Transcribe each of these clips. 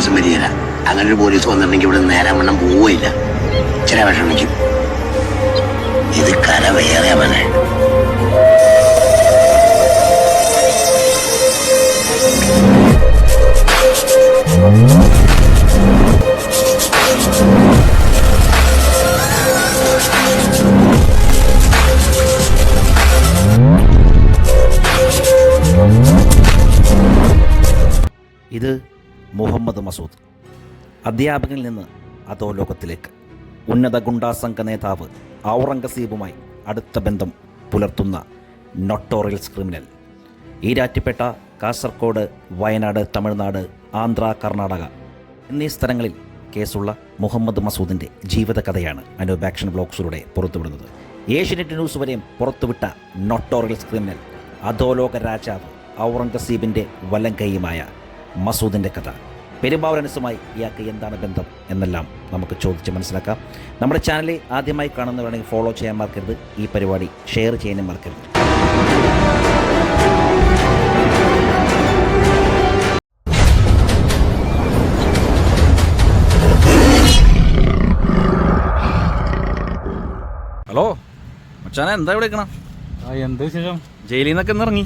പോലീസും വരികയില്ല. അങ്ങനെ ഒരു പോലീസ് വന്നിട്ടുണ്ടെങ്കിൽ ഇവിടെ നേരം വണ്ണം പോവുകയില്ല. ചില വിഷമിക്കും. ഇത് കല വേറെ അവനെ. ഇത് മുഹമ്മദ് മസൂദ്. അധ്യാപകനിൽ നിന്ന് അതോ ലോകത്തിലേക്ക്. ഉന്നത ഗുണ്ടാസംഘ നേതാവ് ഔറംഗസീബുമായി അടുത്ത ബന്ധം പുലർത്തുന്ന നൊട്ടോറിയൽസ് ക്രിമിനൽ. ഈരാറ്റുപേട്ട കാസർഗോഡ് വയനാട് തമിഴ്നാട് ആന്ധ്ര കർണാടക എന്നീ സ്ഥലങ്ങളിൽ കേസുള്ള മുഹമ്മദ് മസൂദിന്റെ ജീവിതകഥയാണ് അനൂപ് ബ്ലോഗ്സിലൂടെ പുറത്തുവിടുന്നത്. ഏഷ്യനെറ്റ് ന്യൂസ് വരെയും പുറത്തുവിട്ട നൊട്ടോറിയൽസ് ക്രിമിനൽ അധോലോക രാജാവ് ഔറംഗസീബിന്റെ വലങ്കൈയുമായ മസൂദിന്റെ കഥ. പെരുമ്പാവൂരൻസുമായി ഇയാൾക്ക് എന്താണ് ബന്ധം എന്നെല്ലാം നമുക്ക് ചോദിച്ച് മനസ്സിലാക്കാം. നമ്മുടെ ചാനലിൽ ആദ്യമായി കാണുന്നവരാണെങ്കിൽ ഫോളോ ചെയ്യാൻ മറക്കരുത്. ഈ പരിപാടി ഷെയർ ചെയ്യാനും മറക്കരുത്. ഹലോ മച്ചാനെ എന്താ ഇവിടെ നിൽക്കണം ആ എന്ത് വിശേഷം? ജയിലിൽ നിന്നൊക്കെ ഇറങ്ങി.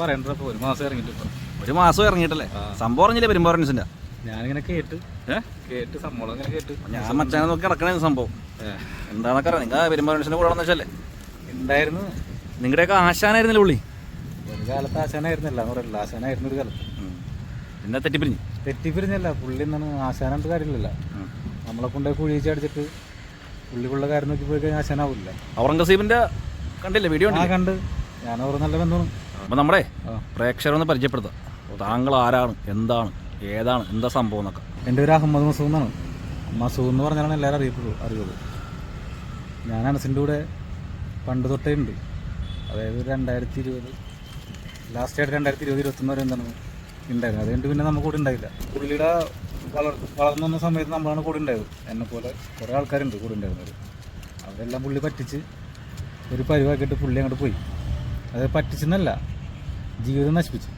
പറയണ്ട ഒരു മാസം ഇറങ്ങിട്ട് ഇപ്പൊ. ഒരു മാസം ഇറങ്ങിയിട്ടല്ലേ? സംഭവം അറിഞ്ഞില്ലേ പെരുമ്പോറൻസിന്റെ ഞാനിങ്ങനെ കേട്ട്. കേട്ട് സംഭവം അങ്ങനെ കേട്ട്. ഞാൻ മച്ചാനെ നോക്കി കിടക്കണേ സംഭവം. എന്താണെന്നൊക്കെ അറിയാം. നിങ്ങൾ പെരുമ്പോറൻസിന്റെ കൂടെ വെച്ചല്ലേ ഉണ്ടായിരുന്നു നിങ്ങളുടെയൊക്കെ ആശാനായിരുന്നില്ല പുള്ളി? ഒരു കാലത്ത് ആശാനായിരുന്നില്ല. എന്ന് പറയില്ല ആശാനായിരുന്നു ഒരു കാലത്ത്. പിന്നെ തെറ്റിപ്പിരിഞ്ഞ്? തെറ്റിപ്പിരിഞ്ഞല്ല പുള്ളി ആശാനാണ്ട് കാര്യമില്ലല്ല. നമ്മളെ കൊണ്ടുപോയി അടിച്ചിട്ട് ചടിച്ചിട്ട് പുള്ളിക്കുള്ള കാര്യം നോക്കി പോയി കഴിഞ്ഞാൽ ആശാനാവില്ല. ഔറംഗസീബിന്റെ കണ്ടില്ലേ വീഡിയോ കണ്ട്. ഞാൻ ഓർമ്മ നല്ല ബന്ധമാണ്. അപ്പൊ നമ്മുടെ. പ്രേക്ഷകരൊന്ന് പരിചയപ്പെടുത്താം താങ്കൾ ആരാണ് എന്താണ്? ഏതാണ്? എന്താ സംഭവം എന്നൊക്കെ. എന്റെ പേര് അഹമ്മദ് മസൂദ് എന്നാണ്. മസൂദ് എന്ന് പറഞ്ഞാലാണ് എല്ലാവരും അറിയപ്പെടുള്ളൂ അറിയുള്ളൂ ഞാൻ അനസിന്റെ കൂടെ പണ്ട് തൊട്ടേ ഉണ്ട് അതായത് രണ്ടായിരത്തി ഇരുപത് ലാസ്റ്റ് ആയിട്ട് രണ്ടായിരത്തി ഇരുപത് ഇരുപത്തൊന്ന് വരെ എന്താണ് ഉണ്ടായിരുന്നു അതുകൊണ്ട് പിന്നെ നമുക്ക് കൂടെ ഉണ്ടായില്ല. പുള്ളിയുടെ വളർ വളർന്നു വന്ന സമയത്ത് നമ്മളാണ് കൂടെ ഉണ്ടായത്. എന്നെ പോലെ കുറേ ആൾക്കാരുണ്ട് കൂടെ ഉണ്ടായിരുന്നത്. അവരെല്ലാം പുള്ളി പറ്റിച്ച് ഒരു പരിവാക്കിയിട്ട് പുള്ളി അങ്ങോട്ട് പോയി. അത് പറ്റിച്ചെന്നല്ല ജീവിതം നശിപ്പിച്ചു.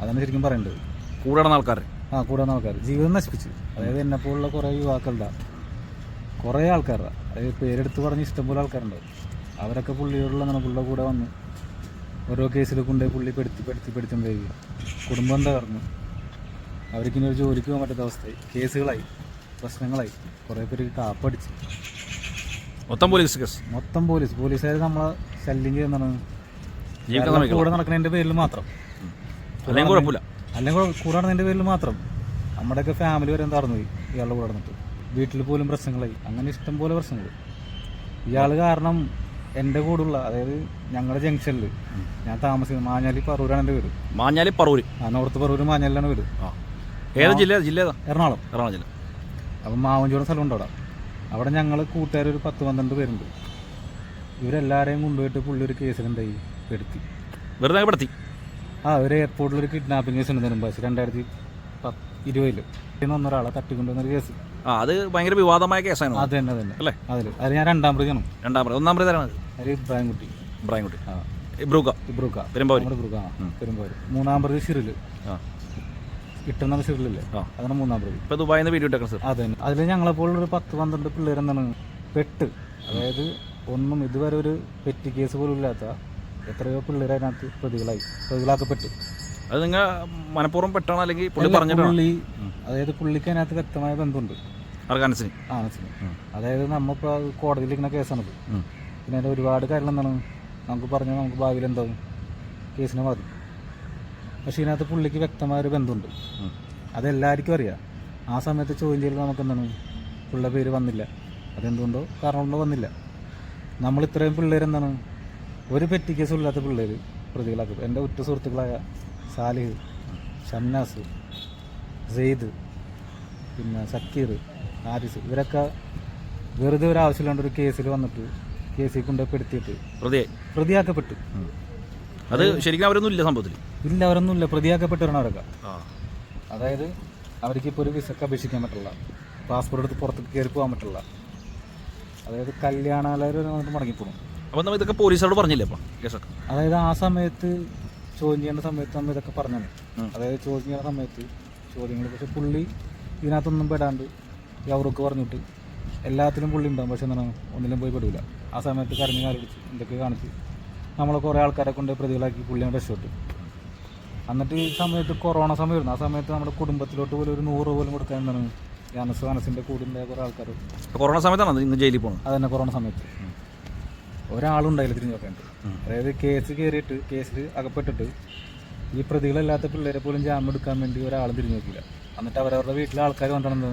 അതാണ് ശരിക്കും പറയേണ്ടത്. കൂടെ നടന്ന ആൾക്കാർ ആ കൂടെ ആൾക്കാർ ജീവിതം നശിപ്പിച്ചു. അതായത് എന്നെ പോലുള്ള കുറേ യുവാക്കളുടെ കുറേ ആൾക്കാരുടെ അതായത് പേരെടുത്ത് പറഞ്ഞ് ഇഷ്ടംപോലെ ആൾക്കാരുണ്ട്. അവരൊക്കെ പുള്ളിയോടുള്ള അങ്ങനെ പുള്ള കൂടെ വന്ന് ഓരോ കേസിൽ കൊണ്ടുപോയി പുള്ളി പെടുത്തി പെടുത്തി പെടുത്തുണ്ടായി കുടുംബം തകർന്നു. അവർക്കിനി ഒരു ജോലിക്ക് പോകാൻ പറ്റാത്ത അവസ്ഥയായി. കേസുകളായി പ്രശ്നങ്ങളായി. കുറേ പേര് കാപ്പടിച്ച് മൊത്തം പോലീസ് കേസ്? മൊത്തം പോലീസ്. പോലീസുകാർ നമ്മളെ ശല്യം ചെയ്യുന്നതാണ്. കൂടെ നടക്കുന്നതിന്റെ നടക്കുന്നതിന്റെ പേരിൽ മാത്രം. അല്ലെങ്കിൽ കുഴപ്പമില്ല. അല്ലെങ്കിൽ പേരിൽ മാത്രം. നമ്മുടെയൊക്കെ ഫാമിലി വരെ തറന്നു പോയി ഇയാളുടെ കൂടെ നടന്നിട്ട്. വീട്ടിൽ പോലും പ്രശ്നങ്ങളായി. അങ്ങനെ ഇഷ്ടം പോലെ പ്രശ്നങ്ങൾ. ഇയാൾ കാരണം എന്റെ കൂടെയുള്ള അതായത് ഞങ്ങളുടെ ജംഗ്ഷനിൽ ഞാൻ താമസിക്കുന്നത് മാഞ്ഞാലി പറൂരാണ് എന്റെ വീട് മാഞ്ഞാലി പറൂര് ആ നോർത്ത് പറൂര് മാഞ്ഞാലിലാണ് വീട് ഏത് ജില്ല? ജില്ല എറണാകുളം. എറണാകുളം ജില്ല. അപ്പം മാവഞ്ചൂടെ സ്ഥലമുണ്ട് അവിടെ. അവിടെ ഞങ്ങൾ കൂട്ടുകാർ ഒരു പത്ത് പന്ത്രണ്ട് പേരുണ്ട്. ഇവരെല്ലാവരെയും കൊണ്ടുപോയിട്ട് പുള്ളി ഒരു കേസിലുണ്ടായി പെടുത്തി. വെറുതെ പെടുത്തി. ആ ഒരു എയർപോർട്ടിൽ ഒരു കിഡ്നാപ്പിംഗ് കേസ് ഉണ്ട് ബസ് രണ്ടായിരത്തി ഇരുപതിൽ ഒന്നൊരാളെ തട്ടിക്കൊണ്ടുവന്നൊരു കേസ് ആ അത് ഭയങ്കര വിവാദമായ കേസായിരുന്നു അത് തന്നെ തന്നെ. അല്ലേ? അതിൽ അത് ഞാൻ രണ്ടാം പ്രതിയാണ്. രണ്ടാം പ്രതി. ഒന്നാം പ്രതി തരാണ് അതിൽ ഇബ്രാഹിം കുട്ടി. ഇബ്രാഹിംകുട്ടി. ആ. ഇബ്രൂക്ക. ഇബ്രൂക്ക. പെരുമ്പാവൂർ ഇബ്രൂക്ക. ആ. പെരുമ്പാവൂര്. മൂന്നാം പ്രതി സിറിൽ ആ. കിട്ടുന്ന ഷിറിലില്ലേ. അതാണ് മൂന്നാം പ്രതി. ഇപ്പൊ ദുബായിൽ നിന്ന് വീഡിയോ ഇട്ടേക്കണം സർ അത് തന്നെ. അതിൽ ഞങ്ങളെപ്പോലുള്ള ഒരു പത്ത് പന്ത്രണ്ട് പിള്ളേർ എന്താണ് പെട്ട്. അതായത് ഒന്നും ഇതുവരെ ഒരു പെറ്റി കേസ് പോലും ഇല്ലാത്ത എത്രയോ പിള്ളേർ അതിനകത്ത് പ്രതികളായി. പ്രതികളാക്കപ്പെട്ടു. അത് നിങ്ങൾ മനഃപൂർവം പെട്ടാണോ അല്ലെങ്കിൽ പുള്ളി പറഞ്ഞിട്ടാണ്? പുള്ളി അതായത് പുള്ളിക്ക് അതിനകത്ത് വ്യക്തമായ ബന്ധമുണ്ട്. അർഗാനസിന് ആനസിന് അതായത് നമ്മളിപ്പോൾ കോടതിയിൽ ഇരിക്കുന്ന കേസാണിത്. പിന്നെ അതിന്റെ ഒരുപാട് കാര്യങ്ങൾ എന്താണ്? നമുക്ക് പറഞ്ഞാൽ നമുക്ക് ഭാവിയിൽ എന്താകും കേസിനെ ബാധിക്കും. പക്ഷേ ഇതിനകത്ത് പുള്ളിക്ക് വ്യക്തമായൊരു ബന്ധമുണ്ട്. അതെല്ലാവർക്കും അറിയാം. ആ സമയത്ത് ചോദ്യം ചെയ്യൽ നമുക്ക് എന്താണ് പുള്ളിയുടെ പേര് വന്നില്ല. അതെന്തുകൊണ്ടോ കാരണം കൊണ്ടോ വന്നില്ല. നമ്മൾ ഇത്രയും പിള്ളേർ എന്താണ് ഒരു പെറ്റി കേസും ഇല്ലാത്ത പിള്ളേർ പ്രതികളാക്കും. എന്റെ ഉറ്റ സുഹൃത്തുക്കളായ സാലിഹ് ഷംനാസ് സെയ്ദ് പിന്നെ സക്കീർ ആരിസ് ഇവരൊക്കെ വെറുതെ ഒരു ആവശ്യമില്ലാണ്ട് ഒരു കേസിൽ വന്നിട്ട് കേസിൽ പെടുത്തിയിട്ട് പ്രതിയായി. പ്രതിയാക്കപ്പെട്ടു. അത് ശരിക്കും അവരൊന്നും ഇല്ല സംഭവത്തിൽ ഇല്ല അവരൊന്നും ഇല്ല. പ്രതിയാക്കപ്പെട്ടവരാണ് അവരൊക്കെ. അതായത് അവർക്ക് ഇപ്പോൾ ഒരു വിസക്ക് അപേക്ഷിക്കാൻ പറ്റില്ല. പാസ്പോർട്ട് എടുത്ത് പുറത്തേക്ക് കയറി പോകാൻ പറ്റില്ല. അതായത് കല്യാണാലയം വന്നിട്ട് മടങ്ങിപ്പോകും അപ്പം നമ്മൾ ഇതൊക്കെ പോലീസോട് പറഞ്ഞില്ലേ അപ്പോൾ കേസൊക്കെ അതായത് ആ സമയത്ത് ചോദ്യം ചെയ്യേണ്ട സമയത്ത് നമ്മൾ ഇതൊക്കെ പറഞ്ഞത് അതായത് ചോദ്യം ചെയ്യുന്ന സമയത്ത് ചോദ്യങ്ങൾ പക്ഷെ പുള്ളി ഇതിനകത്തൊന്നും പെടാണ്ട് ഈ അവർക്ക് പറഞ്ഞിട്ട് എല്ലാത്തിലും പുള്ളി ഉണ്ടാകും പക്ഷെ എന്താണ് ഒന്നിലും പോയി പെടില്ല ആ സമയത്ത് കരഞ്ഞ് കാലടിച്ച് എന്തൊക്കെ കാണിച്ച് നമ്മളെ കുറേ ആൾക്കാരെ കൊണ്ട് പ്രതികളാക്കി പുള്ളിയെ രക്ഷപ്പെട്ടു. എന്നിട്ട് ഈ സമയത്ത് കൊറോണ സമയമായിരുന്നു ആ സമയത്ത് നമ്മുടെ കുടുംബത്തിലോട്ട് പോലും ഒരു നൂറ് പോലും കൊടുക്കാൻ എന്താണ് അനസ് അനസിന്റെ കൂടിന്റെ കുറേ ആൾക്കാർ കൊറോണ സമയത്താണ് ജയിലിൽ പോകുന്നത് അതന്നെ കൊറോണ സമയത്ത്. ഒരാളുണ്ടായില്ല തിരിഞ്ഞു നോക്കാണ്ട് അതായത് കേസ് കയറിയിട്ട് കേസിൽ അകപ്പെട്ടിട്ട് ഈ പ്രതികളല്ലാത്ത പിള്ളേരെ പോലും ജാമ്യം എടുക്കാൻ വേണ്ടി ഒരാളും തിരിഞ്ഞു നോക്കില്ല എന്നിട്ട് അവരവരുടെ വീട്ടിലെ ആൾക്കാർ കൊണ്ടാണ്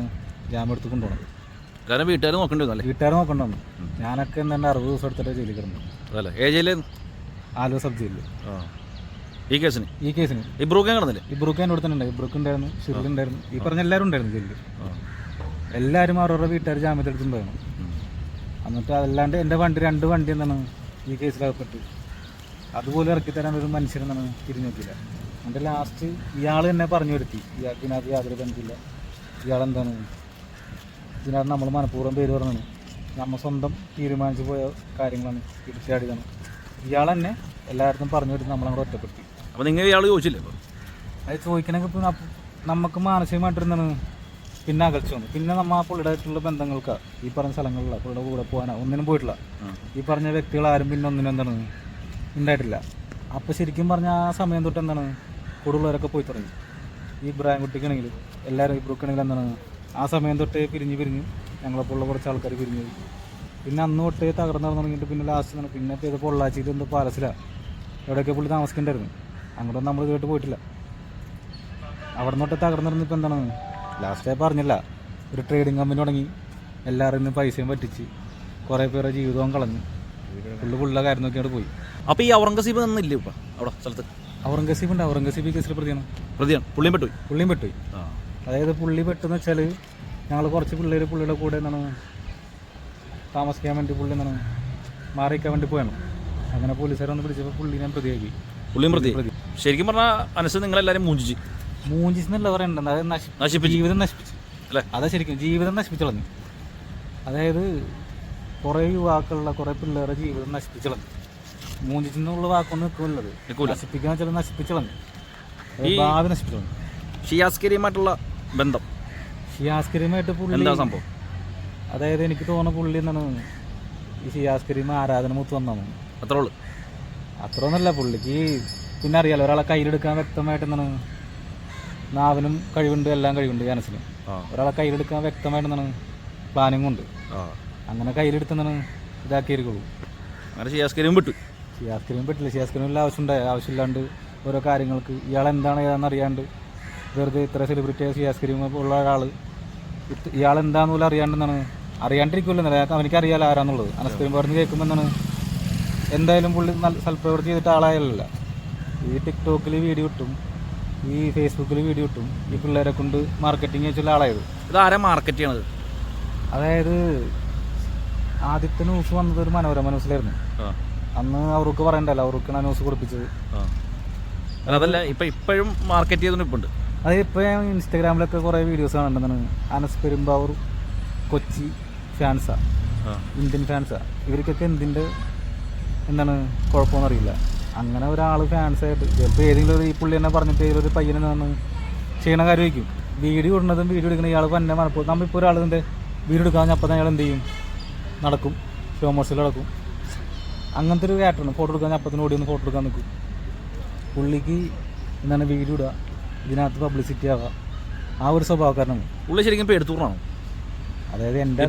ജാമ്യം എടുത്ത് കൊണ്ടുപോകണത് കാരണം വീട്ടുകാർ നോക്കേണ്ടി വന്നല്ലേ? വീട്ടുകാർ നോക്കണ്ടെന്ന് ഞാനൊക്കെ എന്താണ് അറുപത് ദിവസം എടുത്തിട്ട് ജയിലിൽ കിടന്നു ആലുവ സബ് ജയിലിൽ ആ. ഈ കേസിന്? ഈ കേസിന്. ഈ ബ്രൂക്കാൻ കിടന്നില്ലേ? ഇബ്രുക്ക് എന്റെ കൂടെ തന്നെ ഉണ്ടായി ഇബ്രുക്ക് ഉണ്ടായിരുന്നു ഷിറിൽ ഉണ്ടായിരുന്നു. ഈ പറഞ്ഞ എല്ലാവരും ഉണ്ടായിരുന്നു ജയിലിൽ എല്ലാവരും അവരവരുടെ വീട്ടുകാർ ജാമ്യത്തിൽ എടുത്തിട്ടുണ്ടായിരുന്നു. എന്നിട്ട് അതല്ലാണ്ട് എന്റെ വണ്ടി രണ്ട് വണ്ടി എന്താണ് ഈ കേസിലകപ്പെട്ട് അതുപോലെ ഇറക്കി തരാൻ ഒരു മനുഷ്യരെന്താണ് തിരിഞ്ഞു നോക്കില്ല എന്നിട്ട് ലാസ്റ്റ് ഇയാൾ തന്നെ പറഞ്ഞു വരുത്തി. ഇയാൾക്ക് ഇതിനകത്ത് യാതൊരു ബന്ധമില്ല ഇയാളെന്താണ് ഇതിനകത്ത് നമ്മൾ മനഃപൂർവം പേര് പറഞ്ഞാണ് നമ്മൾ സ്വന്തം തീരുമാനിച്ചു പോയ കാര്യങ്ങളാണ് തീർച്ചയായിട്ടും ഇയാൾ തന്നെ എല്ലായിടത്തും പറഞ്ഞു വരുത്തി നമ്മളങ്ങോട് ഒറ്റപ്പെടുത്തി. അപ്പോൾ നിങ്ങൾ ഇയാൾ ചോദിച്ചില്ലേ? അത് ചോദിക്കണമെങ്കിൽ ഇപ്പോൾ നമുക്ക് നമുക്ക് മാനസികമായിട്ടിരുന്നാണ് പിന്നെ അകൽച്ച വന്നു. പിന്നെ നമ്മൾ ആ പുള്ളിയുടെ ബന്ധങ്ങൾക്ക് ഈ പറഞ്ഞ സ്ഥലങ്ങളില്ല പുള്ളിയുടെ കൂടെ പോകാനോ ഒന്നിനും പോയിട്ടില്ല. ഈ പറഞ്ഞ വ്യക്തികൾ ആരും പിന്നെ ഒന്നിനും എന്താണ് ഉണ്ടായിട്ടില്ല. അപ്പോൾ ശരിക്കും പറഞ്ഞ ആ സമയം തൊട്ട് എന്താണ് കൂടുതലുള്ളവരൊക്കെ പോയി തുടങ്ങി. ഈ ഇബ്രാഹിം കുട്ടിക്കാണെങ്കിൽ എല്ലാവരും ഇബ്രുക്കാണെങ്കിലും എന്താണ് ആ സമയം തൊട്ട് പിരിഞ്ഞ് പിരിഞ്ഞ് ഞങ്ങളെപ്പോലുള്ള കുറച്ച് ആൾക്കാർ പിരിഞ്ഞു പിന്നെ അന്ന് തൊട്ട് തകർന്നു തുടങ്ങിയിട്ട് പിന്നെ ലാസ്റ്റ് പിന്നെ ഇത് പൊള്ളാച്ചിയിൽ എന്തോ പാലസിലാണ് എവിടെയൊക്കെ പുള്ളി താമസിക്കേണ്ടായിരുന്നു. അങ്ങോട്ടൊന്നും നമ്മൾ കേട്ട് പോയിട്ടില്ല. അവിടെ നിന്നൊട്ട് തകർന്നിരുന്ന് തകർന്നിരുന്നിപ്പോൾ എന്താണ് ലാസ്റ്റേ പറഞ്ഞില്ല. ഒരു ട്രേഡിംഗ് കമ്പനി തുടങ്ങി. എല്ലാവരും നിന്ന് പൈസയും പറ്റിച്ച് കുറേ പേരെ ജീവിതവും കളഞ്ഞു. ഫുള്ള് ഫുള്ള കാര്യം നോക്കി നോക്കിയാണ് പോയി. അപ്പോൾ ഈ ഔറംഗസീബ് നിന്നില്ലേ ഇപ്പം? അവിടെ സ്ഥലത്ത്? ഔറംഗസീബ് ഉണ്ട്. ഔറംഗസീബ് കേസിൽ പ്രതിയാണ്. പ്രതിയാണ്. പുള്ളിയും പെട്ടുപോയി? പുള്ളിയും പെട്ടുപോയി. അതായത് പുള്ളി പെട്ടെന്ന് വെച്ചാൽ ഞങ്ങൾ കുറച്ച് പിള്ളേർ പുള്ളിയുടെ കൂടെ എന്താണ് താമസിക്കാൻ വേണ്ടി പുള്ളി എന്താണ് മാറിക്കാൻ വേണ്ടി പോയാണ് അങ്ങനെ പോലീസുകാരെ ഒന്ന് പിടിച്ചപ്പോൾ പുള്ളി ഞാൻ പ്രതിയാക്കി. പുള്ളിയും പ്രതി. ശരിക്കും പറഞ്ഞാൽ മനസ്സ് നിങ്ങളെല്ലാവരും മൂഞ്ചിച്ച്. മൂഞ്ചിസ് എന്നുള്ള പറയണ്ടത് അത് നശി- നശിപ്പിച്ചു. ജീവിതം നശിപ്പിച്ചു. അല്ലേ? അതാ ശരിക്കും ജീവിതം നശിപ്പിച്ചു കളഞ്ഞു അതായത് കുറേ യുവാക്കളുടെ കുറേ പിള്ളേരുടെ ജീവിതം നശിപ്പിച്ചു കളഞ്ഞു മൂഞ്ചിച്ചെന്നുള്ള വാക്കൊന്നും നിൽക്കുമല്ലത് നശിപ്പിക്കാന്ന് വെച്ചാൽ നശിപ്പിച്ചു കളഞ്ഞു ഈ- ഭാവി നശിപ്പിച്ചു കളഞ്ഞു ഷിയാസ്കരിയുമായിട്ടുള്ള ബന്ധം. ഷിയാസ്കരീമായിട്ട് പുള്ളി എന്താ സംഭവം? അതായത് എനിക്ക് തോന്നുന്ന പുള്ളി എന്നാണ് ഈ ഷിയാസ്കരീം ആരാധന മൂത്ത് വന്നാണ് അത്ര ഉള്ളു. അത്ര ഒന്നല്ല പുള്ളിക്ക് പിന്നെ അറിയാലോ ഒരാളെ കയ്യിലെടുക്കാൻ വ്യക്തമായിട്ട് എന്താണ് നാവിനും കഴിവുണ്ട് എല്ലാം കഴിവുണ്ട് ജാനസിന് ഒരാളെ കയ്യിലെടുക്കാൻ വ്യക്തമായിട്ടാണ് പ്ലാനിങ് ഉണ്ട്. അങ്ങനെ കയ്യിലെടുത്തെന്നാണ് ഇതാക്കിയിരിക്കുള്ളൂ. അങ്ങനെ ഷിയാസ്കരിയും വിട്ടു ഷിയാസ്കരീം പറ്റില്ല ഷിയാസ്കരീമിൽ ആവശ്യമുണ്ടായി ആവശ്യമില്ലാണ്ട് ഓരോ കാര്യങ്ങൾക്ക് ഇയാൾ എന്താണ് ഏതാണെന്ന് അറിയാണ്ട് വെറുതെ ഇത്ര സെലിബ്രിറ്റി ഷിയാസ്കരീം ഉള്ള ഒരാൾ ഇയാൾ എന്താന്ന് പോലും അറിയാണ്ടെന്നാണ് അറിയാണ്ടിരിക്കുമല്ലോ അവനിക്ക് അറിയാലോ ആരാന്നുള്ളത്. അനസ്കരീം പറഞ്ഞ് കേൾക്കുമ്പോൾ എന്താണ്? എന്തായാലും പുള്ളി നല്ല സൽപ്രവൃത്തി ചെയ്തിട്ട് ആളായല്ല ഈ ടിക്ടോക്കിൽ വീഡിയോ ഇട്ടും ഈ ഫേസ്ബുക്കിൽ വീഡിയോ ഇട്ടും. ഈ പിള്ളേരെ കൊണ്ട് മാർക്കറ്റിംഗ് വെച്ചുള്ള ആളായത്. ഇത് ആരാ മാർക്കറ്റ് ചെയ്യണത്? അതായത് ആദ്യത്തെ ന്യൂസ് വന്നത് ഒരു മനോരമ ന്യൂസിലായിരുന്നു അന്ന് അവർക്ക് പറയണ്ടല്ലോ അവർക്കാണ് ന്യൂസ് കൊടുപ്പിച്ചത്. അതല്ല ഇപ്പൊ ഇപ്പോഴും മാർക്കറ്റ് ചെയ്തുകൊണ്ട് ഇപ്പുണ്ട്. അത് ഇപ്പോൾ ഞാൻ ഇൻസ്റ്റാഗ്രാമിലൊക്കെ കുറെ വീഡിയോസ് കാണുന്നുണ്ടെന്നാണ്. അനസ് പെരുമ്പാവൂർ കൊച്ചി ഫാൻസാ ഇന്ത്യൻ ഫാൻസാ ഇവർക്കൊക്കെ എന്തിന്റെ എന്താണ് കുഴപ്പമൊന്നും അറിയില്ല. അങ്ങനെ ഒരാൾ ഫാൻസായിട്ട് ചിലപ്പോൾ ഏതെങ്കിലും ഒരു ഈ പുള്ളി തന്നെ പറഞ്ഞിട്ട് ഏതൊരു പയ്യനെ നിന്ന് ചെയ്യണ കാര്യമായിരിക്കും വീഡിയോ ഇടുന്നതും വീഡിയോ എടുക്കുന്ന ഇയാൾ തന്നെ മറക്കും നമ്മളിപ്പോൾ ഒരാൾ ഇതിന്റെ വീഡിയോ എടുക്കാൻ അപ്പം അയാൾ എന്ത് ചെയ്യും? നടക്കും. ഷോ മോഷയിൽ നടക്കും. അങ്ങനത്തെ ഒരു ക്യാറ്റർ ഫോട്ടോ എടുക്കാൻ അപ്പത്തിന് ഓടി ഒന്ന് ഫോട്ടോ എടുക്കാൻ നിൽക്കും പുള്ളിക്ക് എന്താണ് വീഡിയോ ഇടുക? ഇതിനകത്ത് പബ്ലിസിറ്റി ആവുക. ആ ഒരു സ്വഭാവക്കാരനാണ്. പുള്ളി ശരിക്കും ഇപ്പോൾ എടുത്തുകൊണ്ടാണോ അതായത് എന്റെ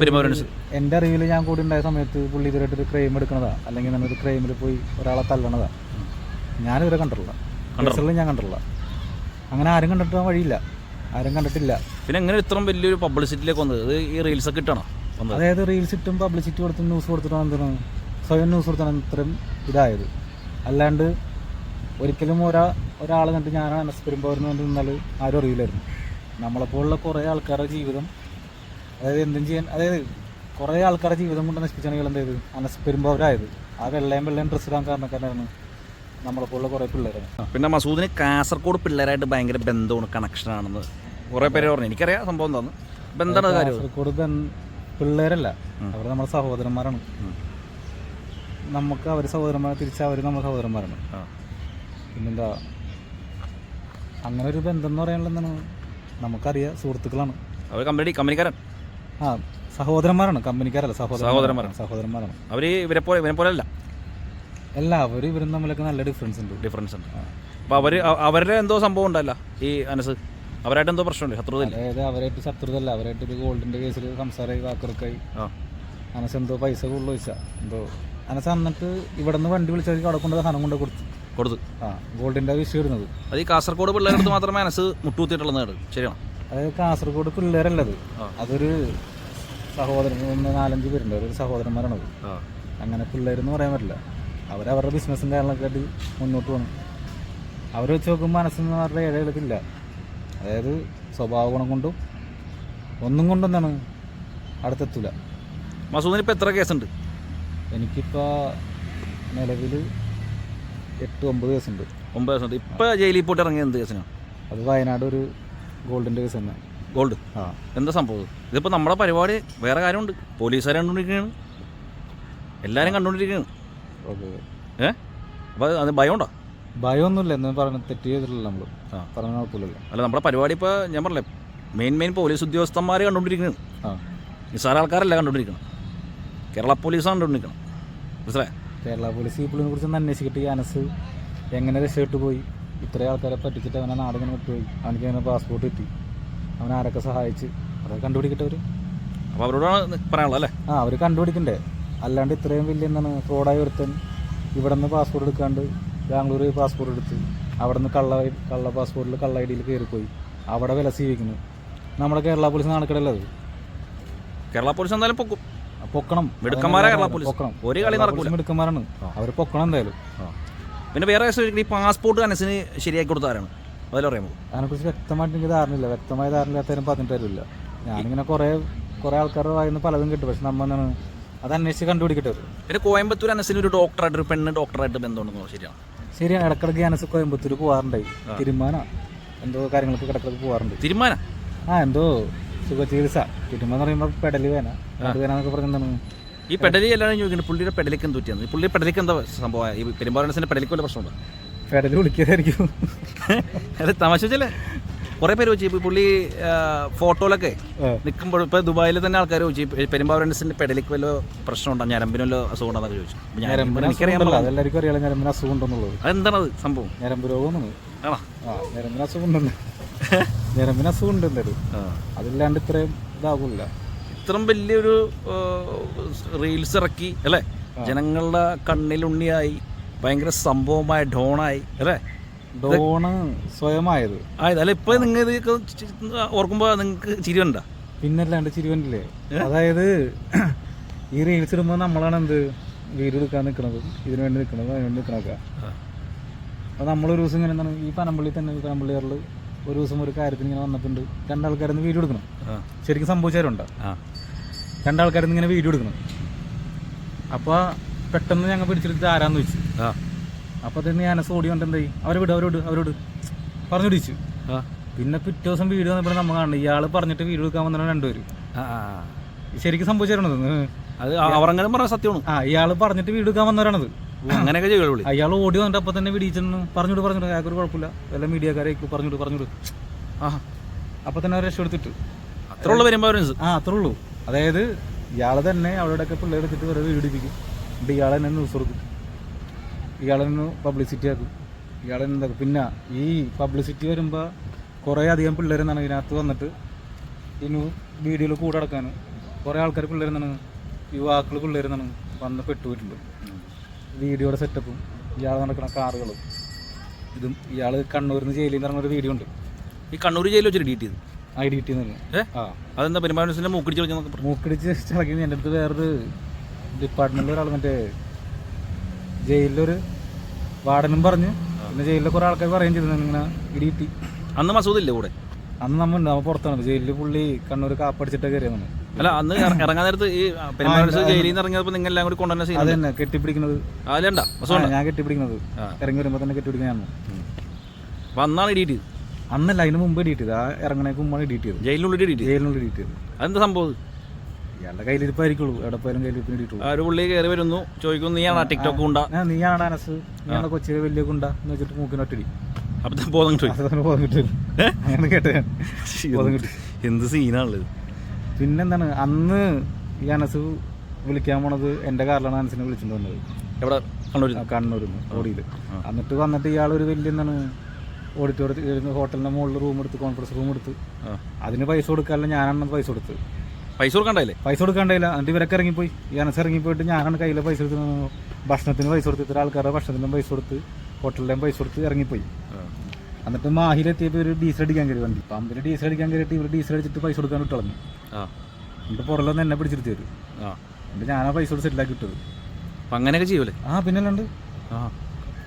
എന്റെ അറിവിൽ ഞാൻ കൂടി ഉണ്ടായ സമയത്ത് പുള്ളി ഇതുവരായിട്ട് ഒരു ക്രൈം എടുക്കണതാ. അല്ലെങ്കിൽ നമ്മൾ ഒരു ക്രൈമിൽ പോയി ഒരാളെ തല്ലണതാ. ഞാനിതുവരെ കണ്ടിട്ടില്ല. കേസുകളിൽ ഞാൻ കണ്ടിട്ടില്ല. അങ്ങനെ ആരും കണ്ടിട്ട് വഴിയില്ല. ആരും കണ്ടിട്ടില്ല. പിന്നെ എങ്ങനെ ഇത്രയും വലിയൊരു പബ്ലിസിറ്റിയിലേക്ക് വന്നത്? ഇത് ഈ റീൽസൊക്കെ ഇട്ടാണോ വന്നത്? അതായത് റീൽസ് ഇട്ടും പബ്ലിസിറ്റി കൊടുത്തും ന്യൂസ് കൊടുത്തിട്ടാണ് എന്താണ്? സ്വയം ന്യൂസ് കൊടുത്താണ് ഇത്രയും ഇതായത്. അല്ലാണ്ട് ഒരിക്കലും ഒരാ ഒരാൾ കണ്ടിട്ട് ഞാനാണ് അനസ് പെരുമ്പോറിന് വേണ്ടി നിന്നാൽ ആരും അറിയില്ലായിരുന്നു. നമ്മളെപ്പോലുള്ള കുറേ ആൾക്കാരുടെ ജീവിതം അതായത് എന്തും ചെയ്യാൻ അതായത് കുറേ ആൾക്കാരുടെ ജീവിതം കൊണ്ട് നശിപ്പിച്ചാണെങ്കിൽ എന്തായത് എന്ത് ചെയ്ത് അനസ് പെരുമ്പോരായത് ആ വെള്ളയും വെള്ളയും ഡ്രസ്സ് ഇടാൻ കാരണക്കാരാണ് നമ്മളെപ്പോലുള്ള കുറേ പിള്ളേരാണ് പിന്നെ മസൂദിന് കാസർഗോഡ് പിള്ളേരായിട്ട് ഭയങ്കര ബന്ധമാണ് കണക്ഷനാണെന്ന് കുറേ പേര് പറഞ്ഞു. എനിക്കറിയാം സംഭവം എന്താന്ന്. ബന്ധമാണ് കാര്യം? കാസർഗോഡ് പിള്ളേരല്ല അവർ നമ്മുടെ സഹോദരന്മാരാണ്. നമുക്ക് അവർ സഹോദരന്മാരെ തിരിച്ച് അവർ നമ്മുടെ സഹോദരന്മാരാണ്. പിന്നെന്താ അങ്ങനെ ഒരു ബന്ധം എന്ന് പറയാനുള്ള എന്താണ്? നമുക്കറിയാം സുഹൃത്തുക്കളാണ്. അവർ കമ്പനി കമ്പനിക്കാരൻ ആ സഹോദരന്മാരാണ് കമ്പനിക്കാരല്ല സഹോദരന്മാരാണ് സഹോദരന്മാരാണ്. അവർ അവർ ഇവരെ പോലെ ഇവരെ പോലെ അല്ല അവരും ഇവരും തമ്മിലൊക്കെ നല്ല ഡിഫറൻസ് ഉണ്ട്. ഡിഫറൻസ് ഉണ്ട്. അപ്പോൾ അവർ അവരുടെ എന്തോ സംഭവം ഉണ്ടല്ല ഈ അനസ്? അവരായിട്ട് എന്തോ പ്രശ്നമുണ്ട് ശത്രുതയില്ല? അതായത് അവരായിട്ട് ശത്രുതല്ല അവരായിട്ട് ഒരു ഗോൾഡിന്റെ കേസിൽ സംസാരമായി വാക്കുറക്കായി. അനസ് എന്തോ പൈസ കൂടുതൽ ചോദിച്ചാ. എന്തോ അനസ് എന്നിട്ട് ഇവിടെ നിന്ന് വണ്ടി വിളിച്ചാൽ അവിടെ കൊണ്ട് സാധനം കൊണ്ട് കൊടുത്തു. കൊടുത്തു. ആ ഗോൾഡിന്റെ വിഷയം ഇടുന്നത് അത് ഈ കാസർഗോഡ് പിള്ളേരുടെ മാത്രമേ അനസ് മുട്ടുകുത്തിയിട്ടുള്ള നേട് ശരിയാണ്? അതായത് കാസർഗോഡ് പിള്ളേരല്ലത്. അതൊരു സഹോദരൻ നാലഞ്ച് പേരുണ്ട്. ഒരു സഹോദരന്മാരാണത്. അങ്ങനെ പിള്ളേരെന്ന് പറയാൻ പറ്റില്ല. അവരവരുടെ ബിസിനസ്സും കാര്യങ്ങളൊക്കെ ആയിട്ട് മുന്നോട്ട് പോകണം അവർ വെച്ച് നോക്കുമ്പോൾ മനസ്സെന്ന് അവരുടെ ഇടയിലത്തില്ല അതായത് സ്വഭാവ ഗുണം കൊണ്ടും ഒന്നും കൊണ്ടൊന്നാണ് അടുത്തെത്തൂല. മസൂദിന് ഇപ്പോൾ എത്ര കേസുണ്ട് എനിക്കിപ്പോൾ നിലവിൽ എട്ട് ഒമ്പത് കേസുണ്ട് ഒമ്പത് കേസുണ്ട് ഇപ്പോൾ ജയിലിൽ പോയിട്ട് ഇറങ്ങിയ എന്ത് കേസിനാണ് അത് വയനാട് ഒരു ഗോൾഡിന്റെ കേസ് തന്നെ. ഗോൾഡ്? ആ. എന്താ സംഭവം? ഇതിപ്പോൾ നമ്മുടെ പരിപാടി വേറെ കാര്യമുണ്ട്. പോലീസുകാർ കണ്ടുകൊണ്ടിരിക്കുകയാണ്. എല്ലാവരും കണ്ടുകൊണ്ടിരിക്കുകയാണ്. ഏ? അപ്പോൾ അത് ഭയമുണ്ടോ? ഭയമൊന്നുമില്ല. എന്ന് പറഞ്ഞ് തെറ്റ് ചെയ്തിട്ടില്ല നമ്മൾ ആ. പറഞ്ഞ കുഴപ്പമില്ലല്ലോ അല്ല നമ്മുടെ പരിപാടി ഇപ്പോൾ ഞാൻ പറഞ്ഞില്ലേ മെയിൻ മെയിൻ പോലീസ് ഉദ്യോഗസ്ഥന്മാർ കണ്ടുകൊണ്ടിരിക്കുന്നത് ആ. നിസ്സാര ആൾക്കാരല്ല കണ്ടുകൊണ്ടിരിക്കണം കേരള പോലീസാണ് കണ്ടുകൊണ്ടിരിക്കണം മനസ്സിലായോ? കേരള പോലീസ് ഈ പുള്ളിനെ കുറിച്ച് ഒന്ന് അന്വേഷിക്കട്ടെ ഈ അനസ്. എങ്ങനെ രക്ഷപ്പെട്ടു പോയി? ഇത്രയും ആൾക്കാരെ പറ്റിച്ചിട്ട് അവനെ നാടിങ്ങനെ വിട്ടുപോയി. അവനിക്ക് അങ്ങനെ പാസ്പോർട്ട് കിട്ടി. അവനെ ആരൊക്കെ സഹായിച്ച്? അതൊക്കെ കണ്ടുപിടിക്കട്ടെ അവർ അപ്പോൾ അവരോടാണ് പറയാനുള്ളത് അല്ലേ? ആ അവർ കണ്ടുപിടിക്കണ്ടേ? അല്ലാണ്ട് ഇത്രയും വലിയ എന്താണ് ഫ്രോഡായി ഒരുത്തൻ ഇവിടെ നിന്ന് പാസ്പോർട്ട് എടുക്കാണ്ട് ബാംഗ്ലൂർ പാസ്പോർട്ട് എടുത്ത് അവിടെ നിന്ന് കള്ള കള്ള പാസ്പോർട്ടിൽ കള്ള ഐ ഡിയിൽ കയറിപ്പോയി. അവിടെ വില സ്വീകരിക്കുന്നു. നമ്മുടെ കേരള പോലീസ് നാണക്കടല്ലേ അത്? കേരള പോലീസ് എന്തായാലും പൊക്കും. പൊക്കണം. മിടുക്കന്മാരാ കേരള പോലീസ്. പൊക്കണം. ഒരു കളി നടക്കൂല. മിടുക്കന്മാരാണ്. അവർ പൊക്കണം എന്തായാലും. പിന്നെ വേറെ ഈ പാസ്പോർട്ട് അനസിന് ശരിയാക്കി കൊടുത്താരാണ് അതിൽ പറയാമോ അതിനെക്കുറിച്ച് വ്യക്തമായിട്ട് എനിക്ക് ധാരണയില്ല. വ്യക്തമായ ധാരണയില്ലാത്തതിനും പറഞ്ഞിട്ട് തരില്ല ഞാനിങ്ങനെ കുറേ കുറേ ആൾക്കാരുടെ വായിന്ന് പലതും കിട്ടും. പക്ഷെ നമ്മൾ എന്താണ് അത് അന്വേഷിച്ച് കണ്ടുപിടിക്കട്ടെ അവർ. പിന്നെ കോയമ്പത്തൂർ അനസിന് ഒരു ഡോക്ടറായിട്ട് ഒരു പെണ്ണ് ഡോക്ടറായിട്ട് ബന്ധമുണ്ടെന്നോ ശരിയാണ് ശരിയാണ് ഇടക്കിടക്ക് അനസ് കോയമ്പത്തൂർ പോവാറുണ്ടായി തിരുമാന എന്തോ കാര്യങ്ങൾക്ക് ഇടക്കിടക്ക് പോകാറുണ്ട് തീരുമാനം? ആ എന്തോ സുഖ ചികിത്സ തിരുമാന എന്ന് പറയുമ്പോൾ പെടലി വേന. വേനെന്നൊക്കെ എന്നൊക്കെ പറഞ്ഞെന്താണ്? ഈ പെടലി എല്ലാവരും ചോദിക്കുന്നത് പുള്ളിയുടെ പെടലിക്ക് എന്ത് പറ്റിയാണ് പുള്ളി പെടലിക്ക് എന്താ സംഭവം? ഈ പെരുമ്പാറനസിന്റെ പെടലിക്ക് വല്ല പ്രശ്നമുണ്ടോ? പെടലി വിളിക്കാതായിരിക്കും അല്ല തമാശ വെച്ചല്ലേ? കുറേ പേര് ചോദിച്ചു ഇപ്പോൾ പുള്ളി ഫോട്ടോയിലൊക്കെ. നിൽക്കുമ്പോൾ ഇപ്പോൾ ദുബായിൽ തന്നെ ആൾക്കാർ ചോദിച്ചു പെരുമ്പാവനസിന്റെ പെടലിക്ക് വല്ല പ്രശ്നമുണ്ടോ? ഉണ്ടോ ഞരമ്പിനല്ലോ അസുഖം ഉണ്ടോന്നൊക്കെ ചോദിച്ചു അസുഖമുണ്ടല്ലോ അതെന്താണത് സംഭവം? ഞരമ്പ് രോഗം ഞരമ്പിന് അസുഖം ഉണ്ടല്ലോ ഞരമ്പിന് അസുഖം ഉണ്ട് എന്തായാലും. അതില്ലാണ്ട് ഇത്രയും ഇതാകില്ല. ഇത്രയും വലിയൊരു റീൽസ് ഇറക്കി അല്ലേ? ജനങ്ങളുടെ കണ്ണിലുണ്ണിയായി ഭയങ്കര സംഭവമായ ഡോണായി അല്ലേ? ഡോണ് സ്വയമായത്. ആയത്. അല്ല ഇപ്പൊ നിങ്ങൾ ഓർക്കുമ്പോ നിങ്ങൾക്ക് ചിരിവണ്ട പിന്നല്ലാണ്ട് ചിരിവനില്ലേ അതായത് ഈ റീൽസ് ഇടുമ്പോൾ നമ്മളാണ് എന്ത് വീട് എടുക്കാൻ നിൽക്കുന്നത് ഇതിനു വേണ്ടി നിൽക്കുന്നത് അതിനു വേണ്ടി നിൽക്കണൊക്കെ അപ്പോൾ നമ്മളൊരു ദിവസം ഇങ്ങനെ എന്താണ് ഈ പനമ്പള്ളി തന്നെ ഈ പനമ്പള്ളിയാറിൽ ഒരു ദിവസം ഒരു കാര്യത്തിന് ഇങ്ങനെ വന്നിട്ടുണ്ട്. രണ്ടാൾക്കാരുന്ന് വീഡിയോ എടുക്കണം. ശരിക്കും സംഭവിച്ചവരുണ്ട്. രണ്ടാൾക്കാരുന്ന് ഇങ്ങനെ വീഡിയോ എടുക്കണം. അപ്പോൾ പെട്ടെന്ന് ഞങ്ങൾ പിടിച്ചെടുത്ത് ആരാന്ന് വെച്ചു അപ്പോൾ തന്നെ ഞാൻ ഓടി കൊണ്ട് എന്തായി? അവരെ വിട് അവരോട് അവരോട് പറഞ്ഞു പിടിച്ചു പിന്നെ പിറ്റേ ദിവസം വീഡിയോ വന്നപ്പോൾ നമ്മൾ കാണുന്നത്. ഇയാൾ പറഞ്ഞിട്ട് വീട് എടുക്കാൻ വന്നാണ് രണ്ടുപേരും. ശരിക്കും സംഭവിച്ചിരുന്നത് അത് അവറങ്ങനെ പറഞ്ഞ സത്യമാണ്. ആ ഇയാൾ പറഞ്ഞിട്ട് വീട് എടുക്കാൻ വന്നവരാണത്. അങ്ങനെയൊക്കെ ചെയ്യുള്ളൂ അയാൾ ഓടി വന്നിട്ട് അപ്പം തന്നെ വിടിച്ചെന്ന് പറഞ്ഞിട്ട് പറഞ്ഞിട്ട് അയാൾക്കൊരു കുഴപ്പമില്ല. വല്ല മീഡിയക്കാരായിരിക്കും പറഞ്ഞിട്ട് പറഞ്ഞിട്ട് ആ അപ്പം തന്നെ അവർ രക്ഷപ്പെടുത്തിട്ട് അത്ര ഉള്ള പെരുമ്പാവനസ് ആ അത്രേ ഉള്ളൂ. അതായത് ഇയാൾ തന്നെ അവരോടൊക്കെ പിള്ളേർ എടുത്തിട്ട് വെറുതെ വീടിപ്പിക്കും. എന്നിട്ട് ഇയാൾ തന്നെ ന്യൂസ് കൊടുക്കും. ഇയാൾ തന്നെ പബ്ലിസിറ്റി ആക്കും. ഇയാൾ എന്താക്കും? പിന്നെ ഈ പബ്ലിസിറ്റി വരുമ്പോൾ കുറേ അധികം പിള്ളേരെന്നാണ് ഇതിനകത്ത് വന്നിട്ട് ഇനി വീഡിയോയിൽ കൂടെ അടക്കാൻ കുറേ ആൾക്കാർ പിള്ളേരെന്നാണ് യുവാക്കൾ പിള്ളേരെന്നാണ് വന്ന് പെട്ടുപോയിട്ടുണ്ട്. വീഡിയോയുടെ സെറ്റപ്പും ഇയാൾ നടക്കുന്ന കാറുകളും. ഇതും ഇയാൾ കണ്ണൂരിൽ നിന്ന് ജയിലിൽ നിന്ന് ഒരു വീഡിയോ ഉണ്ട്. ഈ കണ്ണൂർ ജയിലിൽ വെച്ച് എഡിറ്റ് ചെയ്തു? ആ ഡി ടി ആ. അതെന്താ പെരുമ്പാവനസിന്റെ മൂക്കിടിച്ച് മൂക്കടിച്ച് ചളക്കി എന്റെ അടുത്ത് വേറൊരു ഡിപ്പാർട്ട്മെന്റിൽ ഒരാൾ മറ്റേ ജയിലിലൊരു വാർഡനും പറഞ്ഞു. പിന്നെ ജയിലിലെ കുറെ ആൾക്കാർ പറയുകയും ചെയ്തു. ഇങ്ങനെ ഇടിയിട്ടി. അന്ന് മസൂദ് ഇല്ലേ കൂടെ? അന്ന് നമ്മൾ ഉണ്ട്. നമ്മൾ പുറത്താണ്. ജയിലിൽ പുള്ളി കണ്ണൂർ കാപ്പടിച്ചിട്ടൊക്കെ കയറിയാണ് അല്ല അന്ന് ഇറങ്ങാൻ നേരത്ത് ഈ പെരുമ്പാവനസ് ജയിലിൽ നിന്ന് ഇറങ്ങിയപ്പോൾ നിങ്ങൾ എല്ലാം കൂടി കൊണ്ടുവന്ന സീൻ അത് തന്നെ കെട്ടിപ്പിടിക്കുന്നത്. അതിലുണ്ടാ മസൂദ് ഞാൻ കെട്ടിപ്പിടിക്കുന്നത്. ഇറങ്ങി വരുമ്പോൾ തന്നെ കെട്ടിപ്പിടിക്കുന്നതാണ് അപ്പൊ അന്നാണ് ചെയ്തത് അന്നല്ല അതിന് മുമ്പ് ഇടിയിട്ടത്. ആ ഇറങ്ങണേക്ക് മുമ്പാണ് ഇടിയിട്ടത് ജയിലിനുള്ളിൽ ഇടിയിട്ടത് ജയിലിനുള്ളിൽ ഇടിയിട്ടത് അതെന്താ സംഭവം ഇയാളുടെ കയ്യിലിരിപ്പായിരിക്കുള്ളൂ. എവിടെ പോയാലും കയ്യിലിരിപ്പിന് എഡിറ്റ് ആ ഒരു പുള്ളി കയറി വരുന്നു? ചോദിക്കുന്നു നീയാണ് ടിക്ടോക്ക് ഉണ്ടാ ഞാൻ നീയാണ് അനസ്? നീയാണ് കൊച്ചിയിലെ വലിയ കുണ്ട എന്ന് വെച്ചിട്ട് മൂക്കിനൊറ്റടി അപ്പൊ ബോധം കിട്ടും. അത് തന്നെ ബോധം കിട്ടും. അങ്ങനെ കേട്ടേ ബോധം കിട്ടും. എന്ത് സീനാണുള്ളത്? പിന്നെന്താണ്? അന്ന് ഈ അനസ് വിളിക്കാൻ പോണത് എന്റെ കാറിലാണ് അനസിനെ വിളിച്ചിട്ട് വന്നത്. എവിടെ? കണ്ണൂരിൽ നിന്ന്? ഓടിയിൽ എന്നിട്ട് വന്നിട്ട് ഇയാൾ ഒരു വലിയ എന്താണ് ഓഡിറ്റോറിയത്തിൽ ഹോട്ടലിന്റെ മുകളിൽ റൂം എടുത്ത് കോൺഫറൻസ് റൂം എടുത്ത്. അതിന് പൈസ കൊടുക്കാറില്ല ഞാനാണ് പൈസ കൊടുത്ത് പൈസ കൊടുക്കണ്ടായില്ലേ? പൈസ കൊടുക്കണ്ടായില്ല. എന്നിട്ട് ഇവരൊക്കെ ഇറങ്ങിപ്പോയി. ഈ അനസ് ഇറങ്ങിപ്പോയിട്ട് ഞാനാണ് കയ്യിലെ പൈസ കൊടുത്ത് ഭക്ഷണത്തിന് പൈസ കൊടുത്ത് ഇത്ര ആൾക്കാരുടെ ഭക്ഷണത്തിനും പൈസ കൊടുത്ത് ഹോട്ടലിന്റെയും പൈസ കൊടുത്ത് ഇറങ്ങിപ്പോയി. എന്നിട്ട് മാഹിലെത്തിയപ്പോൾ ഒരു ഡീസൽ അടിക്കാൻ കയറി വണ്ടി. പമ്പിൽ ഡീസൽ അടിക്കാൻ കയറിയിട്ട് ഇവർ ഡീസൽ അടിച്ചിട്ട് പൈസ കൊടുക്കാൻ വിട്ടളഞ്ഞു. ആ. എന്നിട്ട് പുറലൊന്ന് എന്നെ പിടിച്ചെടുത്തി തരും ആ. എന്നിട്ട് ഞാനാ പൈസ കൊടുത്ത് സെറ്റിലാക്കി ഇട്ടത്. അപ്പം അങ്ങനെയൊക്കെ ചെയ്യൂലേ? ആ പിന്നല്ലാണ്ട്. ആ.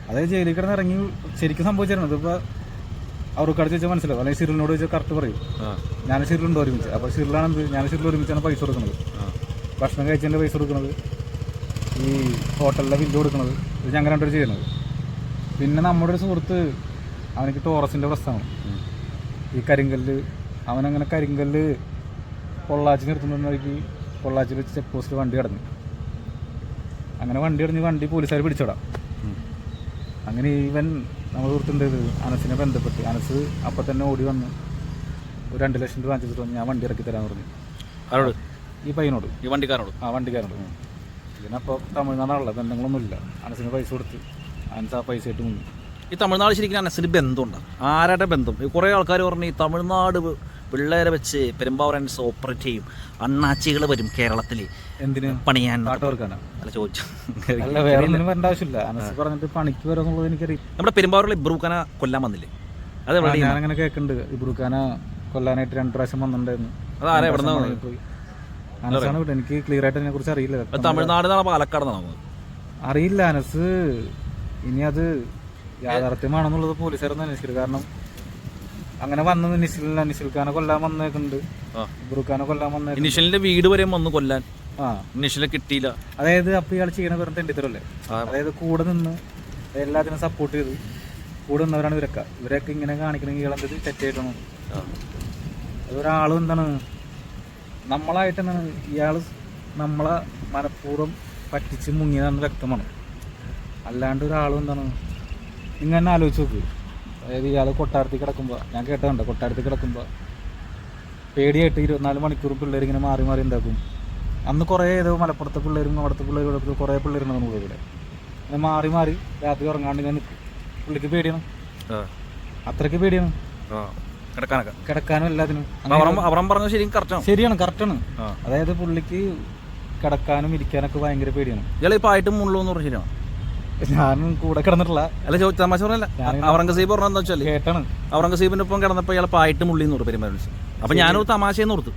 അതായത് ജയിലിൽ കിടന്ന് ഇറങ്ങി ശരിക്കും സംഭവിച്ചിരുന്നത്. ഇതിപ്പോൾ അവർക്കടച്ച് ചോദിച്ചാൽ മനസ്സിലാവും. അല്ലെങ്കിൽ സിറിലിനോട് ചോദിച്ചാൽ കറക്റ്റ് പറയും. ഞാൻ സിറിലുണ്ട് ഒരുമിച്ച് അപ്പോൾ സിറിലാണ് എന്ത്? ഞാൻ സിറിൽ ഒരുമിച്ചാണ് പൈസ കൊടുക്കുന്നത്. ഭക്ഷണം കഴിച്ചതിന്റെ പൈസ കൊടുക്കുന്നത്. ഈ ഹോട്ടലിലെ ബില്ല് കൊടുക്കുന്നത്. ഇത് ഞങ്ങൾ രണ്ടുപേർ ചെയ്യുന്നത്. പിന്നെ നമ്മുടെ ഒരു സുഹൃത്ത് അവനക്ക് ടോറസിന്റെ പ്രശ്നമാണ്. ഈ കരിങ്കല്ല് അവനങ്ങനെ കരിങ്കല്ല് പൊള്ളാച്ചി നിർത്തുന്ന വഴിക്ക് പൊള്ളാച്ചിയിൽ വെച്ച് ചെക്ക് പോസ്റ്റിൽ വണ്ടി കടന്നു. അങ്ങനെ വണ്ടി കിടന്ന് വണ്ടി പോലീസുകാർ പിടിച്ചോടാം. അങ്ങനെ ഇവൻ നമ്മൾ സുഹൃത്തിന്റെ ഇത് അനസിനെ ബന്ധപ്പെട്ട്. അനസ് അപ്പം തന്നെ ഓടി വന്ന് ഒരു രണ്ട് ലക്ഷം രൂപ വാങ്ങിച്ചിട്ട് വന്ന് ഞാൻ വണ്ടി ഇറക്കി തരാൻ പറഞ്ഞു. ആരോട്? ഈ പയ്യനോട്. ഈ വണ്ടിക്കാരനോട്? ആ വണ്ടിക്കാരോട് അപ്പോൾ തമിഴ്നാടാണല്ലോ ബന്ധങ്ങളൊന്നുമില്ല. അനസിന് പൈസ കൊടുത്ത് അനസ് ആ പൈസ ആയിട്ട് മുങ്ങി. ഈ തമിഴ്നാട് ശരിക്കും അനസിന് ബന്ധമുണ്ട്. ആരുടെ ബന്ധം? ഈ കുറേ ആൾക്കാർ പറഞ്ഞു ഈ തമിഴ്നാട് പിള്ളേരെ വെച്ച് പെരുമ്പാവറൻസ് ഓപ്പറേറ്റ് ചെയ്യും. അണ്ണാച്ചികൾ വരും കേരളത്തിൽ എന്തിനു? പണിയാൻ. അല്ല ചോദിച്ചു. വേറെ ആവശ്യമില്ല. പറഞ്ഞിട്ട് പണിക്ക് എനിക്കറിയാം നമ്മുടെ പെരുമ്പാവൂരിൽ ഇബ്രൂഖാന കൊല്ലാൻ വന്നില്ലേ? അത് അങ്ങനെ കേൾക്കുന്നുണ്ട് ഇബ്രൂഖാന കൊല്ലാനായിട്ട് രണ്ട് പ്രാവശ്യം വന്നിട്ടുണ്ടായിരുന്നു. അതാരാ എവിടെ എനിക്ക് ക്ലിയർ ആയിട്ട് അതിനെ കുറിച്ച് അറിയില്ല. തമിഴ്നാട് പാലക്കാട് അറിയില്ല അനസ്. ഇനി അത് യാഥാർത്ഥ്യമാണെന്നുള്ളത് പോലീസുകാരൊന്നും അന്വേഷിക്കരുത്. കാരണം അങ്ങനെ വന്നത് നിസിൽ നിഷിൽഖാനെ കൊല്ലാൻ വന്നേക്കുന്നുണ്ട്. ബുറുഖാനെ കൊല്ലാൻ വന്നേക്കുന്നുണ്ട്. നിഷലിന്റെ വീട് വരെ വന്ന് കൊല്ലാൻ. ആ. ഇനിഷ്യലെ കിട്ടിയില്ല. അതായത് അപ്പൊ ഇയാൾ ചെയ്യണ വെറും തെണ്ടിത്തരല്ലേ. അതായത് കൂടെ നിന്ന് എല്ലാത്തിനും സപ്പോർട്ട് ചെയ്ത് കൂടെ നിന്നവരാണ് ഇവരൊക്കെ. ഇവരൊക്കെ ഇങ്ങനെ കാണിക്കണമെങ്കിൽ ഇയാളെന്തത് തെറ്റായിട്ടാണ്. അതൊരാളും എന്താണ്? നമ്മളായിട്ട് എന്താണ്? ഇയാൾ നമ്മളെ മനഃപൂർവം പറ്റിച്ച് മുങ്ങിയതാണെന്ന് വ്യക്തമാണ്. അല്ലാണ്ട് ഒരാളും എന്താണ്? ഇങ്ങനെ ആലോചിച്ച് നോക്ക്. അതായത് ഇയാൾ കൊട്ടാരത്തിൽ കിടക്കുമ്പോൾ ഞാൻ കേട്ടതുണ്ട് കൊട്ടാരത്തിൽ കിടക്കുമ്പോൾ പേടിയായിട്ട് ഇരുപത്തിനാല് മണിക്കൂർ പിള്ളേർ ഇങ്ങനെ മാറി മാറി ഉണ്ടാക്കും അന്ന് കുറേ ഏതോ മലപ്പുറത്തെ പിള്ളേരും അവിടുത്തെ പിള്ളേരും കുറേ പിള്ളേരുണ്ടായിരുന്നു കൂടെ ഇവിടെ. അങ്ങനെ മാറി മാറി രാത്രി ഉറങ്ങാണ്ട് ഇങ്ങനെ നിൽക്കും പുള്ളിക്ക് പേടിയാണ്. അത്രയ്ക്ക് പേടിയാണ്. കിടക്കാനും എല്ലാത്തിനും പറഞ്ഞ ശരിക്കും ശരിയാണ് കറക്റ്റാണ്. അതായത് പുള്ളിക്ക് കിടക്കാനും ഇരിക്കാനൊക്കെ ഭയങ്കര പേടിയാണ്. ഇയാൾ ഇപ്പൊ ആയിട്ട് മുള്ളൂ എന്ന് പറഞ്ഞ ശരിയാണ്? ഞാൻ കൂടെ കിടന്നിട്ടില്ല. അല്ല ചോദിച്ച തമാശ പറഞ്ഞല്ല. ഔറംഗസീബ് പറഞ്ഞാൽ വെച്ചാൽ കേട്ടാണ്. ഔറംഗസീബിന്റെ ഒപ്പം കിടന്നപ്പോ ഇയാൾ പായിട്ട് മുള്ളി എന്ന് പറഞ്ഞു പെരുമാറൻസ് അപ്പൊ ഞാനൊരു തമാശയെന്ന് ഓർത്തു.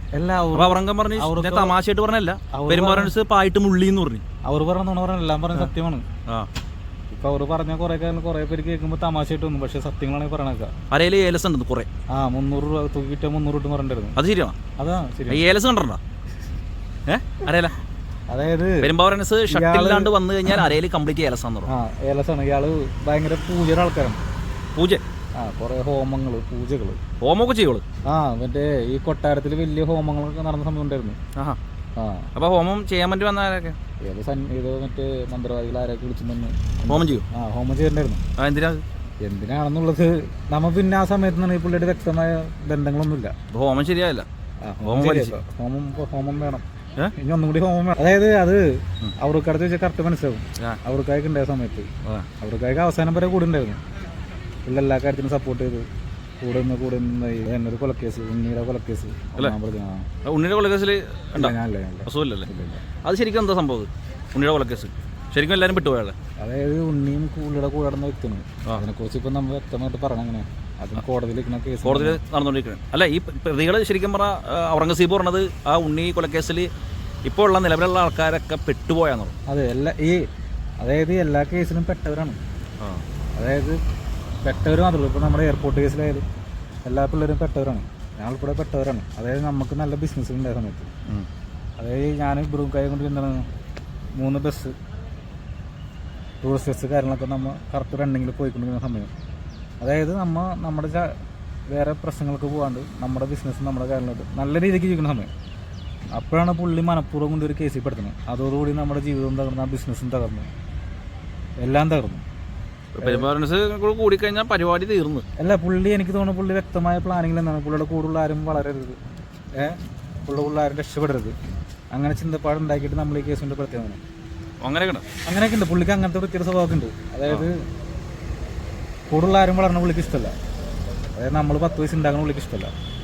അപ്പൊ ഔറംഗം പറഞ്ഞു ഞാൻ തമാശയായിട്ട് പറഞ്ഞല്ല പെരുമാറൻസ് പായിട്ട് മുള്ളി എന്ന് പറഞ്ഞു അവർ പറഞ്ഞു പറഞ്ഞ എല്ലാം പറഞ്ഞു സത്യമാണ്. ആ. ഇപ്പൊ അവർ പറഞ്ഞ കുറെ കാര്യം കുറെ പേര് കേൾക്കുമ്പോ തമാശയായിട്ട് വന്നു പക്ഷെ സത്യങ്ങളാണ് പറയണേക്ക. അരയിൽ ഏലസ് ഉണ്ട് കുറെ. ആ മുന്നൂറ് രൂപ തൂക്കിട്ട് മുന്നൂറ് കിട്ടും പറഞ്ഞിട്ടായിരുന്നു അത് ശരിയാണോ? അതാ ശരി ഏലസ് കണ്ടോ ഏഹ് അറിയില്ല അതായത് പെരുമ്പാവറനസ് ഷട്ടില്ലാണ്ട് വന്നു കഴിഞ്ഞാൽ അരയിൽ കംപ്ലീറ്റ് ഏലസാന്ന് ആ ഏലസാണ്. ഇയാൾ ഭയങ്കര പൂജയുടെ ആൾക്കാരാണ്. പൂജ. ആ കുറെ ഹോമങ്ങൾ പൂജകൾ. ഹോമൊക്കെ ചെയ്യുള്ളൂ ആ മറ്റേ ഈ കൊട്ടാരത്തിൽ വലിയ ഹോമങ്ങളൊക്കെ നടന്ന സമയം ഉണ്ടായിരുന്നു ആഹാ. ആ. അപ്പൊ ഹോമം ചെയ്യാൻ വേണ്ടി വന്ന ആരൊക്കെ? ഏത് സൻ ഏതോ മറ്റേ മന്ത്രവാദികൾ ആരൊക്കെ വിളിച്ചിട്ടുണ്ടെന്ന് ഹോമം ചെയ്യും? ആ ഹോമം ചെയ്യണ്ടായിരുന്നു ആ എന്തിനാ എന്തിനാണെന്നുള്ളത് നമ്മ പിന്നെ ആ സമയത്ത് ഈ പുള്ളിയുടെ വ്യക്തമായ ബന്ധങ്ങളൊന്നുമില്ല. ഹോമം ശരിയായില്ല. ഹോമം ഹോമം. ഹോമം വേണം? ഇനി ഒന്നും കൂടി ഹോമം അതായത് അത് അവർക്കടുത്ത് വെച്ചാൽ കറക്റ്റ് മനസ്സിലാവും. അവർക്കായി ഉണ്ടായ സമയത്ത്. അവർക്കായി അവർക്കായിക്ക് അവസാനം വരെ കൂടെ ഉണ്ടായിരുന്നു ഇല്ല എല്ലാ കാര്യത്തിനും സപ്പോർട്ട് ചെയ്തു. കൂടെ നിന്ന് കൂടെ നിന്ന് എന്നൊരു കൊലക്കേസ് ഉണ്ണിയുടെ കൊലക്കേസ് ഉണ്ണിയുടെ കൊലക്കേസിൽ അസുഖമില്ലല്ലേ. അത് ശരിക്കും എന്താ സംഭവം? ഉണ്ണിയുടെ കൊലക്കേസ് ശരിക്കും എല്ലാവരും വിട്ടുപോയാളെ അതായത് ഉണ്ണിയും കൂളിയുടെ കൂടെ നടന്ന വ്യക്തിയാണ്. അതിനെ അതിനെക്കുറിച്ച് ഇപ്പം നമ്മൾ വ്യക്തമായിട്ട് പറയണം അങ്ങനെ അതും കോടതിയിൽ കേസ് കോടതിയിൽ നടന്നുകൊണ്ടിരിക്കുന്നത് അല്ല ഈ പ്രതികൾ ശരിക്കും പറഞ്ഞാൽ ഔറംഗസീബ് പറഞ്ഞത് ആ ഉണ്ണി കൊലക്കേസിൽ ഇപ്പോൾ ഉള്ള നിലവിലുള്ള ആൾക്കാരൊക്കെ പെട്ടുപോയാന്ന് അതെ എല്ലാ ഈ അതായത് എല്ലാ കേസിലും പെട്ടവരാണ്. അതായത് പെട്ടവർ മാത്രമല്ല ഇപ്പോൾ നമ്മുടെ എയർപോർട്ട് കേസിലായാലും എല്ലാ പിള്ളേരും പെട്ടവരാണ്. ഞങ്ങൾ ഇവിടെ പെട്ടവരാണ്. അതായത് നമുക്ക് നല്ല ബിസിനസ് ഉണ്ടായ സമയത്ത്. അതായത് ഞാൻ ബ്രൂക്കായ കൊണ്ട് എന്താണ് മൂന്ന് ബസ് ടൂറിസ്റ്റ് ബസ് കാര്യങ്ങളൊക്കെ നമ്മൾ കറക്റ്റ് റണ്ണിങ്ങിൽ പോയിക്കൊണ്ടിരിക്കുന്ന സമയം. അതായത് നമ്മൾ നമ്മുടെ വേറെ പ്രശ്നങ്ങൾക്ക് പോകാണ്ട് നമ്മുടെ ബിസിനസ് നമ്മുടെ കാര്യങ്ങളൊക്കെ നല്ല രീതിക്ക് ജീവിക്കുന്ന സമയം. അപ്പോഴാണ് പുള്ളി മനഃപൂർവം കൊണ്ടൊരു ഒരു കേസിൽ പെടുത്തുന്നത്. അതോടുകൂടി നമ്മുടെ ജീവിതം തകർന്നു ആ ബിസിനസ്സും തകർന്നു. എല്ലാം തകർന്നു. പെരുമാറൻസ് കൂടിക്കഴിഞ്ഞാൽ പരിപാടി തീർന്നു. അല്ല പുള്ളി എനിക്ക് തോന്നുന്നു പുള്ളി വ്യക്തമായ പ്ലാനിങ്ങിൽ എന്താണ് പുള്ളിയുടെ കൂടുള്ള ആരും വളരരുത്. ഏഹ് ഉള്ള ആരും രക്ഷപ്പെടരുത്. അങ്ങനെ ചിന്തപ്പാട് ഉണ്ടാക്കിയിട്ട് നമ്മൾ ഈ കേസിന്റെ പ്രത്യേകത അങ്ങനെയൊക്കെ അങ്ങനെയൊക്കെ ഉണ്ട്. പുള്ളിക്ക് അങ്ങനത്തെ പ്രത്യേക സ്വഭാവമൊക്കെ ഉണ്ട്. അതായത് കൂടുതൽ ആരും വളർന്ന പുള്ളിക്ക് ഇഷ്ടമല്ല. അതായത് നമ്മൾ പത്ത് വയസ്സ് ഉണ്ടാക്കുന്ന പുള്ളിക്ക് ഇഷ്ടമല്ല.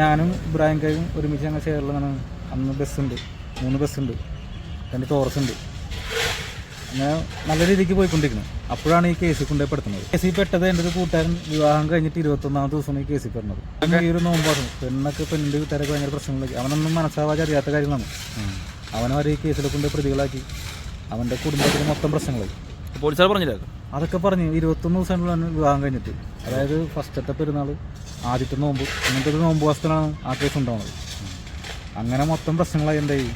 ഞാനും ഇബ്രാഹിം കൈയും ഒരുമിച്ച് ഞങ്ങൾ ഷെയറിലാണ് അന്ന് ബസ്സുണ്ട് മൂന്ന് ബസ്സുണ്ട് രണ്ട് ടോറസ് ഉണ്ട്. അങ്ങനെ നല്ല രീതിക്ക് പോയിക്കൊണ്ടിരിക്കുന്നത് അപ്പോഴാണ് ഈ കേസിൽ കൊണ്ടുപോയി പെടുത്തുന്നത്. കേസിൽ പെട്ടത് എന്റെ ഒരു കൂട്ടുകാരൻ വിവാഹം കഴിഞ്ഞിട്ട് ഇരുപത്തൊന്നാം ദിവസമാണ് ഈ കേസിൽ പെടുന്നത്. ഈ ഒരു നോമ്പാണ് പെണ്ണൊക്കെ പെണ്ണിന്റെ വീട്ടുകാരൊക്കെ ഭയങ്കര പ്രശ്നങ്ങളൊക്കെ അവനൊന്നും മനസ്സാവാതെ അറിയാത്ത കാര്യങ്ങളാണ്. അവനെ വരെ ഈ കേസിൽ കൊണ്ട് പ്രതികളാക്കി. അവന്റെ കുടുംബത്തിന് മൊത്തം പ്രശ്നങ്ങളായി. പോലീസുകാർ പറഞ്ഞില്ല അതൊക്കെ? പറഞ്ഞു. ഇരുപത്തൊന്ന് ദിവസങ്ങളിലാണ് വിവാഹം കഴിഞ്ഞിട്ട്. അതായത് ഫസ്റ്റത്തെ പെരുന്നാൾ ആദ്യത്തെ നോമ്പ് അങ്ങനത്തെ ഒരു നോമ്പ് വസ്തുനാണ് ആ കേസ് ഉണ്ടാവുന്നത്. അങ്ങനെ മൊത്തം പ്രശ്നങ്ങളായി എന്തായി?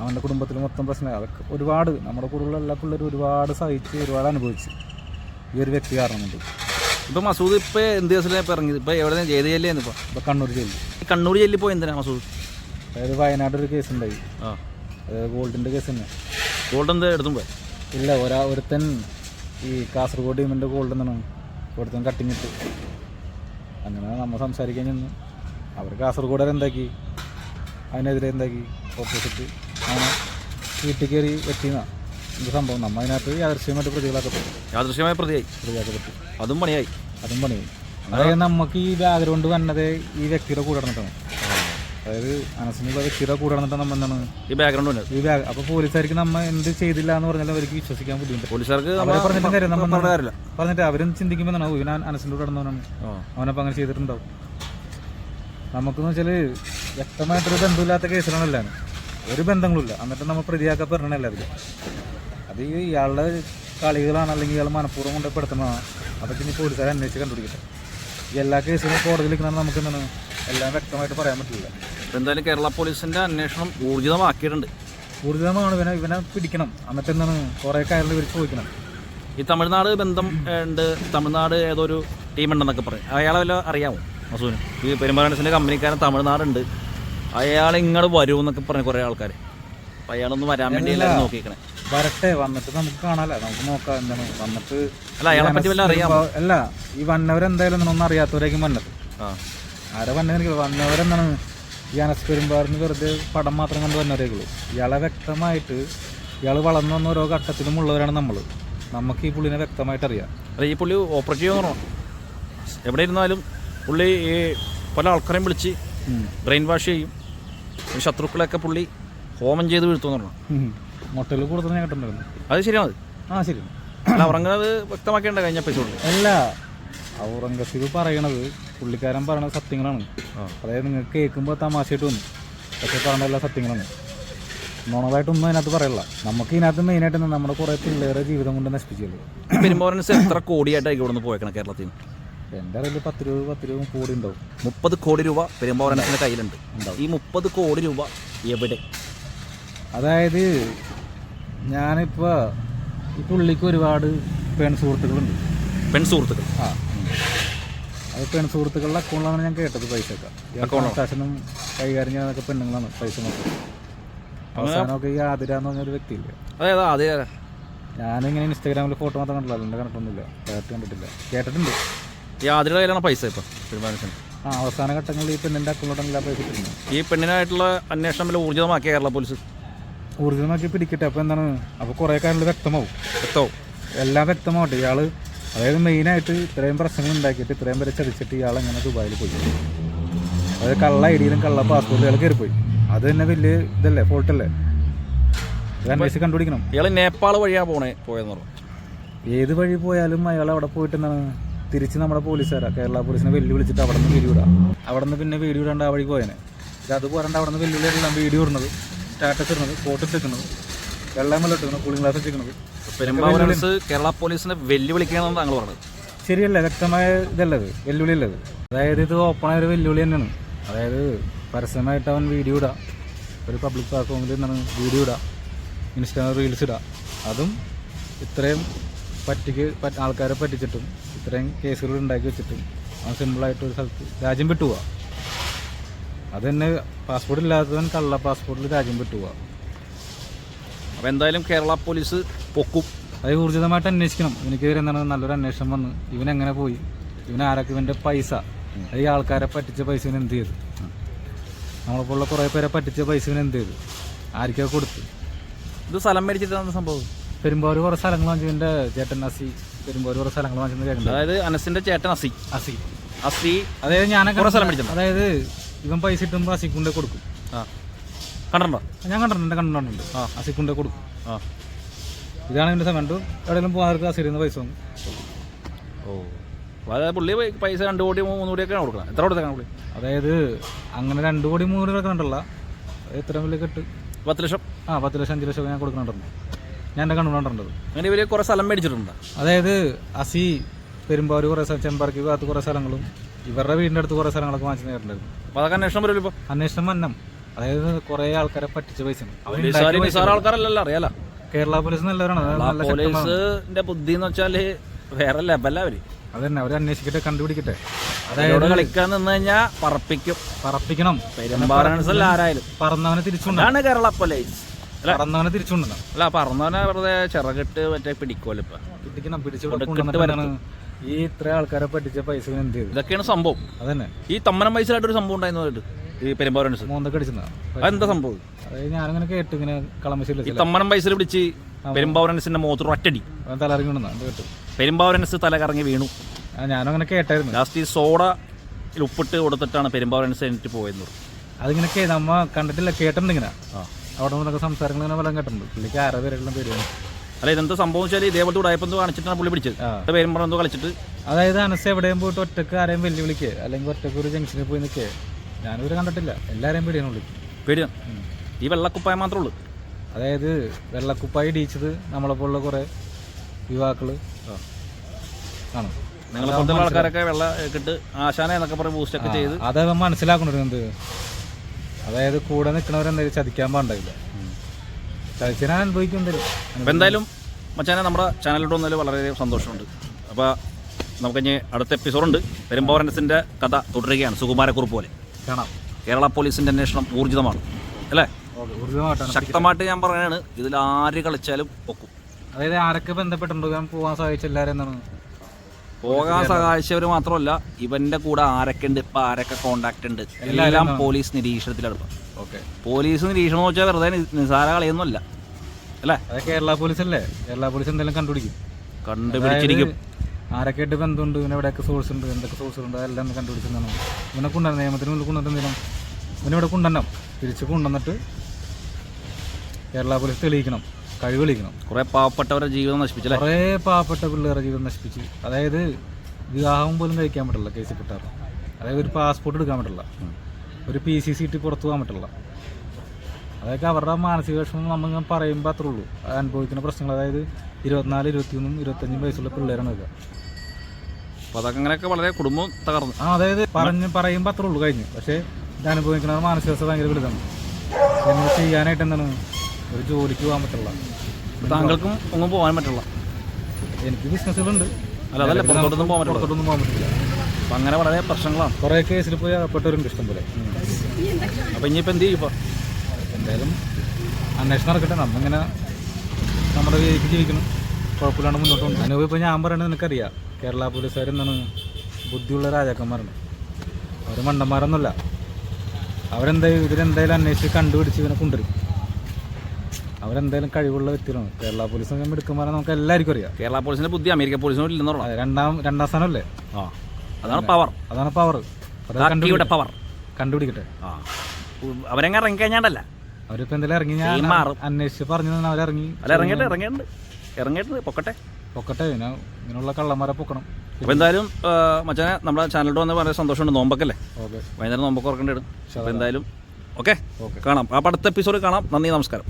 അവന്റെ കുടുംബത്തിൽ മൊത്തം പ്രശ്നമായി അതൊക്കെ ഒരുപാട് നമ്മുടെ കൂടെയുള്ള എല്ലാ പിള്ളേരും ഒരുപാട് സഹിച്ച് ഒരുപാട് അനുഭവിച്ച്. ഈ ഒരു വ്യക്തി കാരണം കൊണ്ട് ഇപ്പൊ മസൂദ് ഇപ്പൊ എന്ത് കേസിലാണ് ഇപ്പോൾ ഇറങ്ങിയത്? ഇപ്പൊ എവിടെ ജില്ലയാണ് ഇപ്പൊ? ഇപ്പോൾ കണ്ണൂർ ജയിലിൽ. ഈ കണ്ണൂർ ജില്ലയിൽ പോയി എന്തിനാ മസൂദ്? അതായത് വയനാട് ഒരു കേസ് ഉണ്ടായി. ആ. അതായത് ഗോൾഡിന്റെ കേസ് തന്നെ. ഗോൾഡ് എന്താ എടുത്തും പോയി? ഇല്ല ഒരാ ഒരുത്തൻ ഈ കാസർഗോഡ് ടീമിന്റെ ഗോൾഡ് എന്താണ് ഒരുത്തൻ കട്ടിങ്ങിട്ട് അങ്ങനെ നമ്മൾ സംസാരിക്കാൻ ചെന്ന് അവർ കാസർഗോഡർ എന്താക്കി? അതിനെതിരെ എന്താക്കി? ഓപ്പോസിറ്റ് അങ്ങനെ വീട്ടിൽ കയറി എത്തിയെന്നാണ് എന്ത് സംഭവം നമ്മൾ അതിനകത്ത് യാദൃശ്യമായിട്ട് പ്രതികളാക്കപ്പെട്ടു. യാദൃശ്യമായ പ്രതിയായി. പ്രതിയാക്കപ്പെട്ടു അതും പണിയായി. അതും പണിയായി. അതായത് നമുക്ക് ഈ ബാക്ക്ഗ്രൗണ്ട് വന്നത് ഈ വ്യക്തിയുടെ കൂടെ നടന്നിട്ടാണ് അതായത് അനസിനുള്ള വ്യക്തിയുടെ കൂടെ നടന്നിട്ടാണ് നമ്മൾ എന്താണ്? ഈ ബാക്ക്ഗ്രൗണ്ട് ഈ ബാഗ് അപ്പോൾ പോലീസുകാർക്ക് നമ്മൾ എന്ത് ചെയ്തില്ല എന്ന് പറഞ്ഞാൽ അവർക്ക് വിശ്വസിക്കാൻ ബുദ്ധിമുട്ട്. പോലീസുകാർക്ക് അവരെ പറഞ്ഞിട്ട് കാര്യം നമ്മൾ പറഞ്ഞിട്ട് അവരും ചിന്തിക്കുമ്പോൾ എന്താണ്? ഇവൻ അനസിന്റെ കൂടെ നടന്നവനാണ്. അങ്ങനെ ചെയ്തിട്ടുണ്ടാവും. നമുക്കെന്ന് വെച്ചാൽ വ്യക്തമായിട്ടൊരു ബന്ധമില്ലാത്ത കേസിലാണല്ലോ ഒരു ബന്ധങ്ങളുമില്ല. എന്നിട്ട് നമ്മൾ പ്രതിയാക്കപ്പെടണമല്ല അതിൽ അത് ഈ ഇയാളുടെ കളികളാണ് അല്ലെങ്കിൽ ഇയാൾ മനഃപൂർവം കൊണ്ട് പെടുത്തുന്നതാണ്. അതൊക്കെ ഇനി പോലീസുകാരെ അന്വേഷിച്ച് കണ്ടുപിടിക്കട്ടെ. എല്ലാ കേസുകളും കോടതിയിൽ നിൽക്കുന്ന നമുക്ക് എന്താണ് എല്ലാം വ്യക്തമായിട്ട് പറയാൻ പറ്റില്ല. എന്തായാലും കേരള പോലീസിന്റെ അന്വേഷണം ഊർജിതമാക്കിയിട്ടുണ്ട്. ഊർജിതമാണ് ഇവനെ ഇവനെ പിടിക്കണം. എന്നിട്ട് എന്താണ് കുറേ കാര്യങ്ങൾ ഇവർ ചോദിക്കണം. ഈ തമിഴ്നാട് ബന്ധം ഉണ്ട് തമിഴ്നാട് ഏതൊരു ടീം ഉണ്ടെന്നൊക്കെ പറയും. അയാളെ വല്ല അറിയാമോ മസൂന് ഈ പെരുമ്പാലൻസിന്റെ കമ്പനിക്കാരൻ തമിഴ്നാടുണ്ട്. അയാൾ ഇങ്ങോട്ട് വരും എന്നൊക്കെ പറഞ്ഞു കുറേ ആൾക്കാർ അപ്പം അയാളൊന്നും വരാൻ വേണ്ടി നോക്കിയിരിക്കണേ നോക്കിക്കണേ വരട്ടെ വന്നിട്ട് നമുക്ക് കാണാല്ലേ? നമുക്ക് നോക്കാം എന്താണ്. വന്നിട്ട് അല്ല അയാളെ പറ്റി വല്ല അറിയാമോ? അല്ല ഈ വന്നവരെന്തായാലും ഒന്നും അറിയാത്തവരേക്കും വന്നത്. ആരെ എനിക്ക് വന്നവരെന്താണ്? ഈ അനസ് പെരുമ്പാറിന് വെറുതെ പടം മാത്രം കണ്ട് വന്നവരേക്കുള്ളൂ ഇയാളെ വ്യക്തമായിട്ട് ഇയാൾ വളർന്നു വന്ന ഓരോ ഘട്ടത്തിലും ഉള്ളവരാണ് നമ്മൾ നമുക്ക് ഈ പുള്ളിനെ വ്യക്തമായിട്ട് അറിയാം. അല്ല ഈ പുള്ളി ഓപ്പറേറ്റ് ചെയ്യുമെന്ന് പറഞ്ഞു? എവിടെ ഇരുന്നാലും പുള്ളി ഈ പല ആൾക്കാരെയും വിളിച്ച് ബ്രെയിൻ വാഷ് ചെയ്യും. ശത്രുക്കളെയൊക്കെ പുള്ളി ഹോമം ചെയ്ത് വീഴ്ത്തുമെന്ന് പറഞ്ഞു? മുട്ടയിൽ കൂടുതൽ ഞാൻ കിട്ടുന്നുണ്ടായിരുന്നു അത് ശരിയാണ് ആ ശരി. അല്ല ഉറങ്ങുന്നത് വ്യക്തമാക്കേണ്ട കഴിഞ്ഞ എപ്പിസോഡിൽ അല്ല ഔറംഗസീബ് പറയണത് പുള്ളിക്കാരൻ പറയണത് സത്യങ്ങളാണ്. അതായത് നിങ്ങൾക്ക് കേൾക്കുമ്പോൾ തമാശയായിട്ട് വന്നു പക്ഷേ പറഞ്ഞ എല്ലാ സത്യങ്ങളാണ്. നുണതായിട്ടൊന്നും അതിനകത്ത് പറയല്ല. നമുക്ക് ഇതിനകത്ത് മെയിനായിട്ട് ആയിട്ട് നമ്മുടെ കുറേ പിള്ളേരെ ജീവിതം കൊണ്ട് നശിപ്പിച്ചുള്ളൂ എത്ര കോടിയായിട്ടാണ് ഇവിടെ നിന്ന് പോയേക്കണം കേരളത്തിൽ നിന്ന് എന്റെ അറിവിൽ പത്ത് രൂപ പത്ത് രൂപ കോടി ഉണ്ടാവും. മുപ്പത് കോടി രൂപ പെരുമ്പോറൻസിന്റെ കയ്യിലുണ്ട്. ഈ മുപ്പത് കോടി രൂപ എവിടെ? അതായത് ഞാനിപ്പോൾ ഈ പുള്ളിക്ക് ഒരുപാട് പെൺ സുഹൃത്തുക്കളുണ്ട്. പെൺ സുഹൃത്തുക്കൾ? ആ. അത് പെൺ സുഹൃത്തുക്കളുടെ അക്കൗണ്ടിലാണ് ഞാൻ കേട്ടത് പൈസ ഒക്കെ. കൈകാര്യം ചെയ്യാനൊക്കെ പെണ്ണുങ്ങളാണ് പൈസ അവസാനമൊക്കെ ഈ ആതിര എന്ന് പറഞ്ഞൊരു വ്യക്തിയില്ല? അതെ ഞാനിങ്ങനെ ഇൻസ്റ്റാഗ്രാമിൽ ഫോട്ടോ മാത്രം കണ്ടില്ല അതിന്റെ കണ്ടിട്ടൊന്നുമില്ല. കേട്ട് കണ്ടിട്ടില്ല. കേട്ടിട്ടുണ്ട്. ഈ ആതിരയുടെ കയ്യിലാണ് പൈസ ഇപ്പം തീരുമാനിച്ചത് ആ അവസാന ഘട്ടങ്ങളിൽ ഈ പെണ്ണിന്റെ അക്കൗണ്ടിലാണ് പൈസ ഈ പെണ്ണിനായിട്ടുള്ള അന്വേഷണം ഊർജിതമാക്കിയ കേരള പോലീസ്? ഊർജിതമാക്കി പിടിക്കട്ടെ. അപ്പോൾ എന്താണ്? അപ്പോൾ കുറേ കാര്യങ്ങൾ വ്യക്തമാവും. വ്യക്തമാവും. എല്ലാം വ്യക്തമാവട്ടെ. ഇയാൾ അതായത് മെയിനായിട്ട് ഇത്രയും പ്രശ്നങ്ങൾ ഉണ്ടാക്കിയിട്ട് ഇത്രയും വരെ ചതിച്ചിട്ട് ഇയാൾ എങ്ങനെ ദുബായിൽ പോയി? അതായത് കള്ള ഐ ഡിയിലും കള്ള പാസ്പോർട്ടും ഇയാൾ കയറിപ്പോയി. അത് തന്നെ വലിയ ഇതല്ലേ? ഫോൾട്ടല്ലേ ഇത് അന്വേഷിച്ച് കണ്ടുപിടിക്കണം. ഇയാൾ നേപ്പാൾ വഴിയാണ് പോണേ പോയെന്ന് പറഞ്ഞു. ഏത് വഴി പോയാലും അയാൾ അവിടെ പോയിട്ട് എന്താണ്? തിരിച്ച് നമ്മുടെ പോലീസുകാരാ. കേരള പോലീസിനെ വെല്ലുവിളിച്ചിട്ട് അവിടെ നിന്ന് ഇടാം. അവിടെ നിന്ന് പിന്നെ വീഡിയോ ഇടാണ്ട് ആ വഴി പോയനെ. ഇത് അത് പോരാണ്ട് അവിടെ നിന്ന് വെല്ലുവിളി വീഡിയോ ഇടുന്നത്. സ്റ്റാറ്റസ് ഇടുന്നത് ഫോട്ടോസ് വെക്കുന്നത് വെള്ളം വെള്ളം ഇട്ടിരിക്കുന്നത് കൂളിംഗ് ഗ്ലാസ് വെച്ചിരിക്കുന്നത് പെരുമ്പാവൂരൻസ് കേരള പോലീസിനെ വെല്ലുവിളിക്കണമെന്ന് താങ്കൾ പറഞ്ഞത്. ശരിയല്ല വ്യക്തമായ ഇതല്ലത് വെല്ലുവിളി അല്ലത് അതായത് ഇത് ഓപ്പണായ ഒരു വെല്ലുവിളി തന്നെയാണ്. അതായത് പരസ്യമായിട്ട് അവൻ വീഡിയോ ഇടാം. ഒരു പബ്ലിക് പ്ലാറ്റ്ഫോമിൽ നിന്നാണ് വീഡിയോ ഇടാം. ഇൻസ്റ്റാഗ്രാം റീൽസ് ഇടാം. അതും ഇത്രയും പറ്റിക്ക് ആൾക്കാരെ പറ്റിച്ചിട്ടും ഇത്രയും കേസുകൾ ഉണ്ടാക്കി വെച്ചിട്ടും അവൻ സിമ്പിളായിട്ട് ഒരു സ്ഥലത്ത് രാജ്യം വിട്ടുപോവാ. അത് തന്നെ പാസ്പോർട്ട് ഇല്ലാത്തവൻ കള്ള പാസ്പോർട്ടിൽ രാജ്യം പറ്റുക അപ്പോൾ എന്തായാലും കേരള പോലീസ് പൊക്കും. അത് ഊർജിതമായിട്ട് അന്വേഷിക്കണം. എനിക്കെതിരെ എന്താണ് നല്ലൊരു അന്വേഷണം വന്ന്. ഇവൻ എങ്ങനെ പോയി? ഇവൻ ആരൊക്കെ? ഇവന്റെ പൈസ. അത് ഈ ആൾക്കാരെ പറ്റിച്ച പൈസ ഇവൻ എന്ത് ചെയ്തു? നമ്മളിപ്പോൾ കുറേ പേരെ പറ്റിച്ച പൈസ ഇവനെന്ത് എന്ത് ചെയ്തു? ആർക്കൊക്കെ കൊടുത്തു? ഇത് സ്ഥലം മേടിച്ചിട്ടാണ് സംഭവം? പെരുമ്പാവൂർ കുറേ സ്ഥലങ്ങൾ വാങ്ങിച്ചതിന്റെ ചേട്ടൻ അസി. പെരുമ്പാവൂർ കുറേ സ്ഥലങ്ങൾ വാങ്ങിച്ചെന്ന് കേൾക്കുന്നത് അതായത് അനസിന്റെ ചേട്ടൻ അസി. അസി. അസി അതായത് ഞാനൊക്കെ കുറേ സ്ഥലം മേടിച്ചിട്ടുണ്ടോ? അതായത് ഇവൻ പൈസ കിട്ടുമ്പോൾ അസിക്കുണ്ടെ കൊടുക്കും. ആ. കണ്ടോ ഞാൻ കണ്ടിട്ടുണ്ട് കണ്ടിട്ടുണ്ട് ആ. അസിക്കുണ്ടെ കൊടുക്കും. ആ. ഇതാണ് എന്റെ സമയം. എവിടെയെങ്കിലും പോകാർക്ക് അസിരുന്ന പൈസ വാങ്ങും ഓ. അതായത് പുള്ളി പൈസ രണ്ട് കോടി മൂന്ന് കോടിയൊക്കെയാണ് കൊടുക്കണം എത്ര കൊടുത്തേക്കാണ് പുള്ളി? അതായത് അങ്ങനെ രണ്ട് കോടി മൂന്ന് കോടി കണ്ടല്ല എത്ര വലിയ കെട്ട്? പത്ത് ലക്ഷം. ആ പത്ത് ലക്ഷം അഞ്ച് ലക്ഷം ഞാൻ കൊടുക്കുന്നുണ്ട് ഞാൻ എന്റെ കണ്ടുകൊണ്ടുണ്ടത് അങ്ങനെ വലിയ കുറെ സ്ഥലം മേടിച്ചിട്ടുണ്ട്? അതായത് അസി പെരുമ്പാവൂർ കുറേ ചെമ്പാർക്കി ഭാഗത്ത് കുറേ സ്ഥലങ്ങളും ഇവരുടെ വീടിന്റെ അടുത്ത് കുറേ സ്ഥലങ്ങളൊക്കെ വാങ്ങിച്ചു നേരിട്ടുണ്ടായിരുന്നു അപ്പോൾ അതൊക്കെ അന്വേഷണം വരുമല്ലോ ഇപ്പോൾ അന്വേഷണം വന്നം. അതായത് കുറേ ആൾക്കാരെ പറ്റിച്ച പൈസ ആൾക്കാരല്ലല്ലോ അറിയാലോ. കേരള പോലീസ് നല്ലവരാണ്. പോലീസിന്റെ ബുദ്ധി എന്ന് വെച്ചാൽ വേറെ ലെവല അവർ. അതന്നെ അവർ അന്വേഷിക്കട്ടെ കണ്ടുപിടിക്കട്ടെ. അതായത് കളിക്കാൻ നിന്ന് കഴിഞ്ഞാൽ പറപ്പിക്കും. പറപ്പിക്കണം. ആരായാലും. പറന്നവനെ തിരിച്ചുകൊണ്ടാണ് കേരള പോലീസ്. അല്ല. പറന്നവനെ തിരിച്ചുകൊണ്ടാണ് അല്ല പറന്നവനെ വെറുതെ ചിറകിട്ട് മറ്റേ പിടിക്കുമല്ലോ ഇപ്പൊ. പിടിക്കണം പിടിച്ചു ഈ ഇത്ര ആൾക്കാരെ പറ്റിച്ച പൈസ എന്ത് ചെയ്തു? ഇതൊക്കെയാണ് സംഭവം. അതന്നെ. ഈ തമ്മനം പൈസയായിട്ട് ഒരു സംഭവം ഉണ്ടായിരുന്നു ഈ പെരുമ്പാറൻസ് മൂന്നൊക്കെ അടിച്ചതാ അതെന്താ സംഭവം? അതായത് ഞാനിങ്ങനെ കേട്ട് ഇങ്ങനെ കളമശ്ശേരി ഈ തമ്മനം പൈസയിൽ പിടിച്ച് പെരുമ്പാവരൻസിന്റെ മുഖത്ത് ഒറ്റടി. തലകറങ്ങി കേട്ടു? പെരുമ്പാവരൻസ് തല കറങ്ങി വീണു. ആ, ഞാനും അങ്ങനെ കേട്ടായിരുന്നു. ലാസ്റ്റ് ഈ സോഡ ഉപ്പിട്ട് കൊടുത്തിട്ടാണ് പെരുമ്പാവരൻസ് എനിക്ക് പോയെന്ന് പറഞ്ഞു. അതിങ്ങനെ കേ നമ്മ കണ്ടിട്ടില്ല കേട്ടിട്ടുണ്ട് ഇങ്ങനെ. അവിടെ നിന്നൊക്കെ സംസാരങ്ങൾ ഇങ്ങനെ വെള്ളം കേട്ടിട്ടുണ്ട്. പുള്ളിക്ക് ആരോ പേരെല്ലാം പേരുമാണ് അല്ല ഇതെന്താ സംഭവം വെച്ചാൽ ഇതേപോലത്തെ ഉടായ്പന്ത് കാണിച്ചിട്ടാണ് പുള്ളി പിടിച്ചത്. പറഞ്ഞു എന്തോ കളിച്ചിട്ട്. അതായത് അനസ് എവിടെയും പോയിട്ട് ഒറ്റയ്ക്ക് ആരെയും വെല്ലുവിളിക്കുക അല്ലെങ്കിൽ ഒറ്റയ്ക്ക് ഒരു ജംഗ്ഷനിൽ പോയി നിൽക്കുക ഞാനിവരെ കണ്ടിട്ടില്ല. എല്ലാവരെയും പേടിയാണ് വിളിക്കും പേടിയാണ് ഈ വെള്ളക്കുപ്പായ മാത്രമേ ഉള്ളൂ. അതായത് വെള്ളക്കുപ്പായി ഇടിച്ചത് നമ്മളെപ്പോലുള്ള കുറേ യുവാക്കൾ. ആണ് നിങ്ങളെ പോലത്തെ ആൾക്കാരൊക്കെ വെള്ള ആശാന എന്നൊക്കെ പറഞ്ഞ് ചെയ്ത്. എന്ത്? അതായത് കൂടെ നിൽക്കണവരെന്തായാലും ചതിക്കാൻ പാടില്ല. ചതിച്ചാൽ അനുഭവിക്കും എന്തായാലും എന്തായാലും മച്ചാനെ നമ്മുടെ ചാനലിലോട്ട് വന്നതിൽ വളരെ സന്തോഷമുണ്ട്. അപ്പോൾ നമുക്ക് ഇനി അടുത്ത എപ്പിസോഡുണ്ട്. പെരുമ്പോറൻസിന്റെ കഥ തുടരുകയാണ്. സുകുമാരക്കുറിപ്പ് പോലെ. കാണാം. കേരള പോലീസിന്റെ അന്വേഷണം ഊർജിതമാണ്. അല്ലേ? ശക്തമായിട്ട് ഞാൻ പറയുകയാണ് ഇതിൽ ആര് കളിച്ചാലും ഒക്കും. അതായത് ആരൊക്കെ ബന്ധപ്പെട്ടുണ്ടോ ഞാൻ പോകാൻ സഹായിച്ച എല്ലാവരും എന്താണ്? പോകാൻ സഹായിച്ചവർ മാത്രമല്ല ഇവന്റെ കൂടെ ആരൊക്കെ ഉണ്ട് ഇപ്പൊ ആരൊക്കെ കോണ്ടാക്ട് ഉണ്ട് എല്ലാം പോലീസ് നിരീക്ഷണത്തിലെടുക്കാം. ഓക്കെ. പോലീസ് നിരീക്ഷണം വെച്ചാൽ വെറുതെ നിസാര കളിയൊന്നുമല്ല. അല്ലേ? അത് കേരള പോലീസ് അല്ലേ കേരള പോലീസ് എന്തെങ്കിലും കണ്ടുപിടിക്കും. കണ്ടുപിടിച്ചിരിക്കും. ആരൊക്കെ ആയിട്ട് ബന്ധമുണ്ട് പിന്നെ എവിടെയൊക്കെ സോഴ്സ് ഉണ്ട് എന്തൊക്കെ സോഴ്സ് ഉണ്ട് അതെല്ലാം ഒന്ന് കണ്ടുപിടിച്ചെന്നാണ്. ഇവനെ കൊണ്ടുവരണം നിയമത്തിന് മുന്നിൽ കൊണ്ടുവന്നിട്ട് എന്തെങ്കിലും. ഇവനെ ഇവിടെ കൊണ്ടുവരണം. തിരിച്ച് കൊണ്ടുവന്നിട്ട് കേരള പോലീസ് തെളിയിക്കണം കഴിവ് തെളിയിക്കണം കുറേ പാവപ്പെട്ടവരുടെ ജീവിതം നശിപ്പിച്ചു കുറേ പാവപ്പെട്ട പിള്ളേരുടെ ജീവിതം നശിപ്പിച്ച്. അതായത് വിവാഹം പോലും കഴിക്കാൻ പറ്റില്ല കേസിൽ പെട്ടാറ് അതായത് ഒരു പാസ്പോർട്ട് എടുക്കാൻ പറ്റില്ല. ഒരു പി സി സി ഇട്ട് പുറത്തു പോകാൻ പറ്റില്ല. അതൊക്കെ അവരുടെ മാനസിക വിഷമം നമ്മളിങ്ങനെ പറയുമ്പോൾ അത്രേ ഉള്ളൂ. അനുഭവിക്കുന്ന പ്രശ്നങ്ങൾ അതായത് ഇരുപത്തിനാല് ഇരുപത്തിയൊന്നും ഇരുപത്തഞ്ചും വയസ്സുള്ള പിള്ളേരാണ് ഇതൊക്കെ. അപ്പൊ അതൊക്കെ അങ്ങനെയൊക്കെ വളരെ കുടുംബം തകർന്നു. ആ അതായത് പറഞ്ഞ് പറയുമ്പോൾ അത്രേ ഉള്ളൂ കഴിഞ്ഞു. പക്ഷേ ഇത് അനുഭവിക്കുന്ന മാനസികാവസ്ഥ ഭയങ്കര വലുതാണ്. എന്നിട്ട് ചെയ്യാനായിട്ട് എന്താണ്? ഒരു ജോലിക്ക് പോകാൻ പറ്റില്ല. താങ്കൾക്കും ഒന്നും പോകാൻ പറ്റില്ല. എനിക്ക് ബിസിനസ്സുകളുണ്ട്. അല്ല അതല്ല പുറത്തോട്ടൊന്നും പോകാൻ പറ്റില്ല. പുറത്തോട്ടൊന്നും പോകാൻ പറ്റില്ല. അപ്പം അങ്ങനെ വളരെ പ്രശ്നങ്ങളാണ്. കുറേ കേസിൽ പോയി അകപ്പെട്ടവരുണ്ട് ഇഷ്ടം പോലെ. അപ്പൊ ഇനിയിപ്പോ എന്ത് ചെയ്യും ഇപ്പൊ? എന്തായാലും അന്വേഷണം നടക്കട്ടെ. നമ്മിങ്ങനെ നമ്മുടെ രീതിക്ക് ജീവിക്കണം. കുഴപ്പമില്ലാണ്ട് മുന്നോട്ട് പോകും അനുഭവം ഇപ്പോൾ ഞാൻ പറയണത് നിനക്കറിയാം. കേരള പോലീസുകാർ എന്താണ് ബുദ്ധിയുള്ള രാജാക്കന്മാരാണ്. അവർ മണ്ടന്മാരൊന്നുമല്ല. അവരെന്തായാലും ഇവരെന്തായാലും അന്വേഷിച്ച് കണ്ടുപിടിച്ച് ഇവനെ കൊണ്ടുവരും. അവരെന്തായാലും കഴിവുള്ള വ്യക്തികളാണ്. കേരള പോലീസ് എടുക്കുമ്പോൾ നമുക്ക് എല്ലാവർക്കും അറിയാം. കേരള പോലീസിന്റെ ബുദ്ധി അമേരിക്ക പോലീസിനോട് ഇല്ലെന്നുള്ള രണ്ടാം രണ്ടാം സ്ഥാനമല്ലേ? ആ അതാണ് പവർ അതാണ് പവർ പവർ കണ്ടുപിടിക്കട്ടെ. ആ. അവരെങ്ങനെ ഇറങ്ങി കഴിഞ്ഞാണ്ടല്ല എന്തായാലും ഇറങ്ങി. ഞാൻ മാറും. അന്വേഷിച്ച് പറഞ്ഞു അവർ ഇറങ്ങി അല്ല ഇറങ്ങിയിട്ട് ഇറങ്ങിയിട്ടുണ്ട്. ഇറങ്ങിയിട്ട് പൊക്കട്ടെ. പൊക്കട്ടെ. ഇതിനെ ഇങ്ങനെയുള്ള കള്ളന്മാരെ പൊക്കണം. അപ്പോൾ എന്തായാലും മച്ചാനെ നമ്മുടെ ചാനലിൽ വന്ന് വളരെ സന്തോഷമുണ്ട്. നോമ്പക്കല്ലേ ഓക്കെ. വൈകുന്നേരം നോമ്പൊക്കെ ഓർക്കേണ്ടി വരും. അപ്പോൾ എന്തായാലും ഓക്കെ? കാണാം. അപ്പോൾ അടുത്ത എപ്പിസോഡ് കാണാം. നന്ദി നമസ്കാരം.